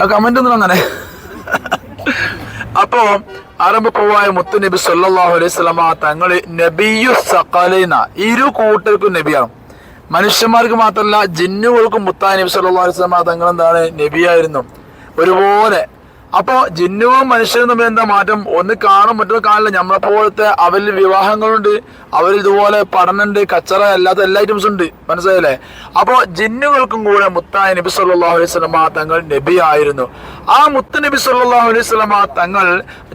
ആ കമന്റ് ഒന്നും അങ്ങനെ. അപ്പോ ആരംഭപ്പൂവായ മുത്തു നബി സല്ലല്ലാഹു അലൈഹി സ്വലമ തങ്ങൾ നബിയു സഖലൈന ഇരു കൂട്ടർക്കും നബിയാണ്. മനുഷ്യന്മാർക്ക് മാത്രമല്ല ജിന്നുകൾക്കും മുത്താ നബി സല്ലാ അലൈഹി വസല്ലം തങ്ങൾ എന്താണ് നബിയായിരുന്നു. ഒരുപോലെ. അപ്പോൾ ജിന്നുവും മനുഷ്യനും തമ്മിൽ എന്താ മാറ്റം? ഒന്ന് കാണും മറ്റൊന്ന് കാണില്ല. നമ്മളെ പോലത്തെ അവരിൽ വിവാഹങ്ങളുണ്ട് അവരിൽ ഇതുപോലെ പഠനമുണ്ട് കച്ചറ അല്ലാത്ത എല്ലാ ഐറ്റംസ് ഉണ്ട്. മനസ്സിലായില്ലേ? അപ്പോൾ ജിന്നുകൾക്കും കൂടെ മുത്തായ നബി സല്ലല്ലാഹു അലൈഹി വസല്ലം തങ്ങൾ നബി ആയിരുന്നു ആ മുത്ത നബി സല്ലല്ലാഹു അലൈഹി വസല്ലം തങ്ങൾ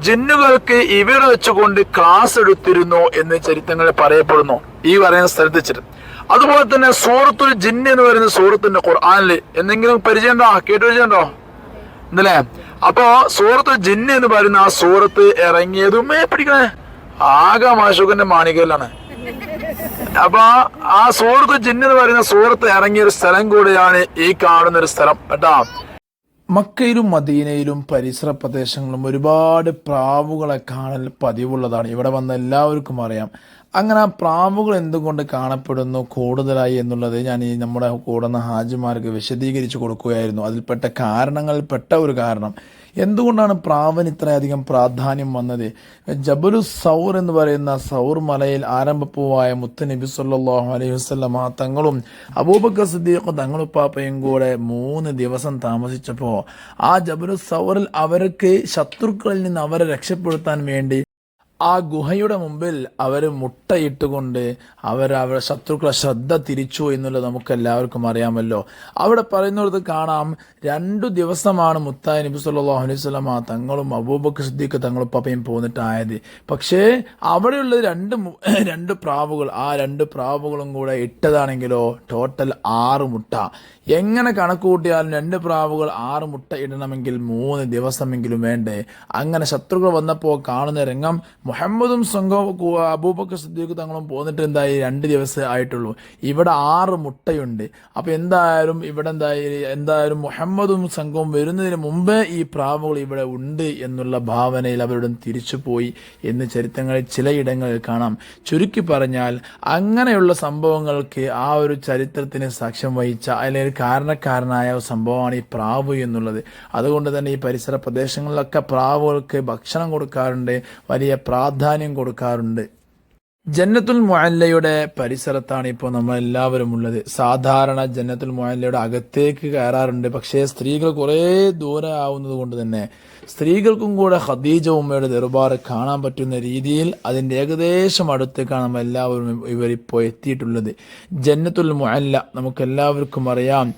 ജിന്നുകൾക്ക് ഇവിടെ വെച്ചുകൊണ്ട് ക്ലാസ് എടുത്തിരുന്നു എന്ന് ചരിത്രങ്ങളിൽ പറയപ്പെടുന്നു. ഈ പറയുന്ന സ്ഥലത്ത് വെച്ചിട്ട്. അതുപോലെ തന്നെ സൂറത്തുൽ ജിന്ന് എന്ന് പറയുന്ന സൂറത്തിന്റെ ഖുർആാനിൽ എന്തെങ്കിലും പരിചയമുണ്ടോ? കേട്ടു പരിചയമുണ്ടോ? ഇന്നലെ? അപ്പോ സൂറത്തുൽ ജിന്ന് എന്ന് പറയുന്ന ആ സൂറത്ത് ഇറങ്ങിയതുമേ പിടിക്കണേ? ആകെ മാഷുഖന്റെ മാണികയിലാണ് അപ്പൊ ആ സൂറത്ത് ജിന്ന് എന്ന് പറയുന്ന സൂറത്ത് ഇറങ്ങിയ ഒരു സ്ഥലം കൂടിയാണ് ഈ കാണുന്ന ഒരു സ്ഥലം കേട്ടാ? മക്കയിലും മദീനയിലും പരിസര പ്രദേശങ്ങളിലും ഒരുപാട് പ്രാവുകളെ കാണൽ പതിവുള്ളതാണ്. ഇവിടെ വന്ന എല്ലാവർക്കും അറിയാം. അങ്ങനെ ആ പ്രാവുകൾ എന്തുകൊണ്ട് കാണപ്പെടുന്നു കൂടുതലായി എന്നുള്ളത് ഞാൻ ഈ നമ്മുടെ കൂടുന്ന ഹാജിമാർക്ക് വിശദീകരിച്ചു കൊടുക്കുകയായിരുന്നു. അതിൽപ്പെട്ട കാരണങ്ങളിൽപ്പെട്ട ഒരു കാരണം. എന്തുകൊണ്ടാണ് പ്രാവിന് ഇത്രയധികം പ്രാധാന്യം വന്നത്? ജബലു സൗർ എന്ന് പറയുന്ന സൗർ മലയിൽ ആരംഭപ്പൂവായ മുത്ത് നബി സല്ലാഹു അലൈഹി വസല്ലമ തങ്ങളും അബൂബക്കർ സിദ്ദീഖ് തങ്ങളുപ്പാപ്പയും കൂടെ മൂന്ന് ദിവസം താമസിച്ചപ്പോൾ ആ ജബലു സൗറിൽ അവർക്ക് ശത്രുക്കളിൽ നിന്ന് അവരെ രക്ഷപ്പെടുത്താൻ വേണ്ടി ആ ഗുഹയുടെ മുമ്പിൽ അവർ മുട്ടയിട്ടുകൊണ്ട് അവർ അവരുടെ ശത്രുക്കളെ ശ്രദ്ധ തിരിച്ചു എന്നുള്ളത് നമുക്ക് എല്ലാവർക്കും അറിയാമല്ലോ. അവിടെ പറയുന്നത് കാണാം രണ്ടു ദിവസമാണ് മുത്തായ നബി സല്ലല്ലാഹു അലൈഹി വസല്ലമ തങ്ങളും അബൂബക്കർ സിദ്ദീഖ് തങ്ങളും പപ്പയും പോന്നിട്ടായത്. പക്ഷേ അവിടെയുള്ള രണ്ട് രണ്ട് പ്രാവുകൾ. ആ രണ്ട് പ്രാവുകളും കൂടെ ഇട്ടതാണെങ്കിലോ ടോട്ടൽ ആറ് മുട്ട. എങ്ങനെ കണക്ക് കൂട്ടിയാലും രണ്ട് പ്രാവുകൾ ആറ് മുട്ട ഇടണമെങ്കിൽ മൂന്ന് ദിവസമെങ്കിലും വേണ്ടേ. അങ്ങനെ ശത്രുക്കൾ വന്നപ്പോൾ കാണുന്ന രംഗം മുഹമ്മദും സംഘവും അബൂബക്കർ സിദ്ദീഖ് തങ്ങളും പോന്നിട്ട് എന്തായി? രണ്ട് ദിവസം ആയിട്ടുള്ളൂ. ഇവിടെ ആറ് മുട്ടയുണ്ട്. അപ്പൊ എന്തായാലും ഇവിടെ എന്തായി? എന്തായാലും മുഹമ്മദും സംഘവും വരുന്നതിന് മുമ്പേ ഈ പ്രാവുകൾ ഇവിടെ ഉണ്ട് എന്നുള്ള ഭാവനയിൽ അവരുടെ തിരിച്ചു പോയി എന്ന് ചരിത്രങ്ങളിൽ ചിലയിടങ്ങളിൽ കാണാം. ചുരുക്കി പറഞ്ഞാൽ അങ്ങനെയുള്ള സംഭവങ്ങൾക്ക് ആ ഒരു ചരിത്രത്തിന് സാക്ഷ്യം വഹിച്ച അല്ലെങ്കിൽ കാരണക്കാരനായ സംഭവമാണ് ഈ പ്രാവ് എന്നുള്ളത്. അതുകൊണ്ട് തന്നെ ഈ പരിസര പ്രദേശങ്ങളിലൊക്കെ പ്രാവുകൾക്ക് ഭക്ഷണം കൊടുക്കാറുണ്ട്. വലിയ പ്രാധാന്യം കൊടുക്കാറുണ്ട്. ജന്നത്തുൽ മുഅല്ലയുടെ പരിസരത്താണ് ഇപ്പോൾ നമ്മൾ എല്ലാവരും ഉള്ളത്. സാധാരണ ജന്നത്തുൽ മുഅല്ലയുടെ അകത്തേക്ക് കയറാറുണ്ട്. പക്ഷേ സ്ത്രീകൾ കുറേ ദൂരെ ആവുന്നത് കൊണ്ട് തന്നെ സ്ത്രീകൾക്കും കൂടെ ഖദീജ ഉമ്മയുടെ ദർബാർ കാണാൻ പറ്റുന്ന രീതിയിൽ അതിന്റെ ഏകദേശം അടുത്തേക്കാണ് നമ്മൾ എല്ലാവരും ഇവരിപ്പോൾ എത്തിയിട്ടുള്ളത്. ജന്നത്തുൽ മുഅല്ല നമുക്ക് എല്ലാവർക്കും അറിയാം.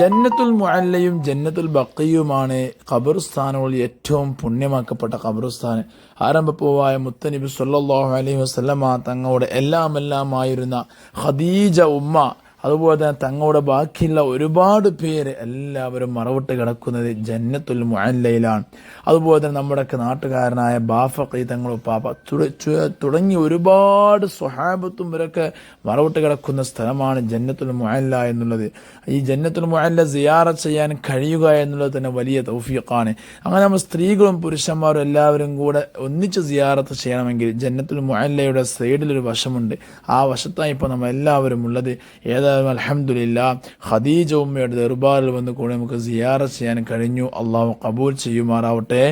ജന്നത്തുൽ മുഅല്ലയും ജന്നത്തുൽ ബക്കയുമാണ് ഖബർസ്ഥാനുകളിൽ ഏറ്റവും പുണ്യമാക്കപ്പെട്ട ഖബർസ്ഥാൻ ആരംഭപ്പൂവായ മുത്തനബി സല്ലാഹു അലൈഹി വസ്ലമ തങ്ങളുടെ എല്ലാമെല്ലാമായിരുന്ന ഖദീജ ഉമ്മ അതുപോലെ തന്നെ തങ്ങളുടെ ബാക്കിയുള്ള ഒരുപാട് പേര് എല്ലാവരും മറവിട്ട് കിടക്കുന്നത് ജന്നത്തുൽ മുഅല്ലയിലാണ്. അതുപോലെ തന്നെ നമ്മുടെയൊക്കെ നാട്ടുകാരനായ ബാഫഖി തങ്ങളും പാപ്പ തുട- ചു- തുടങ്ങി ഒരുപാട് സ്വഹാബത്തും ഇവരൊക്കെ മറവിട്ട് കിടക്കുന്ന സ്ഥലമാണ് ജന്നത്തുൽ മുഅല്ല എന്നുള്ളത്. ഈ ജന്നത്തുൽ മുഅല്ല സിയാറ ചെയ്യാൻ കഴിയുക എന്നുള്ളത് തന്നെ വലിയ തൗഫീഖാണ്. അങ്ങനെ നമ്മൾ സ്ത്രീകളും പുരുഷന്മാരും എല്ലാവരും കൂടെ ഒന്നിച്ച് സിയാറത്ത് ചെയ്യണമെങ്കിൽ ജന്നത്തുൽ മുഅല്ലയുടെ സൈഡിലൊരു വശമുണ്ട്. ആ വശത്താണ് ഇപ്പോൾ നമ്മൾ എല്ലാവരും ഉള്ളത്. ഏതായാലും അലഹമുല്ല ഖദീജ ഉമ്മയുടെ ദർബാറിൽ വന്ന് കൂടെ നമുക്ക് സിയാറ ചെയ്യാൻ കഴിഞ്ഞു. അള്ളാഹു കബൂൽ ചെയ്യുമാറാവട്ടെ.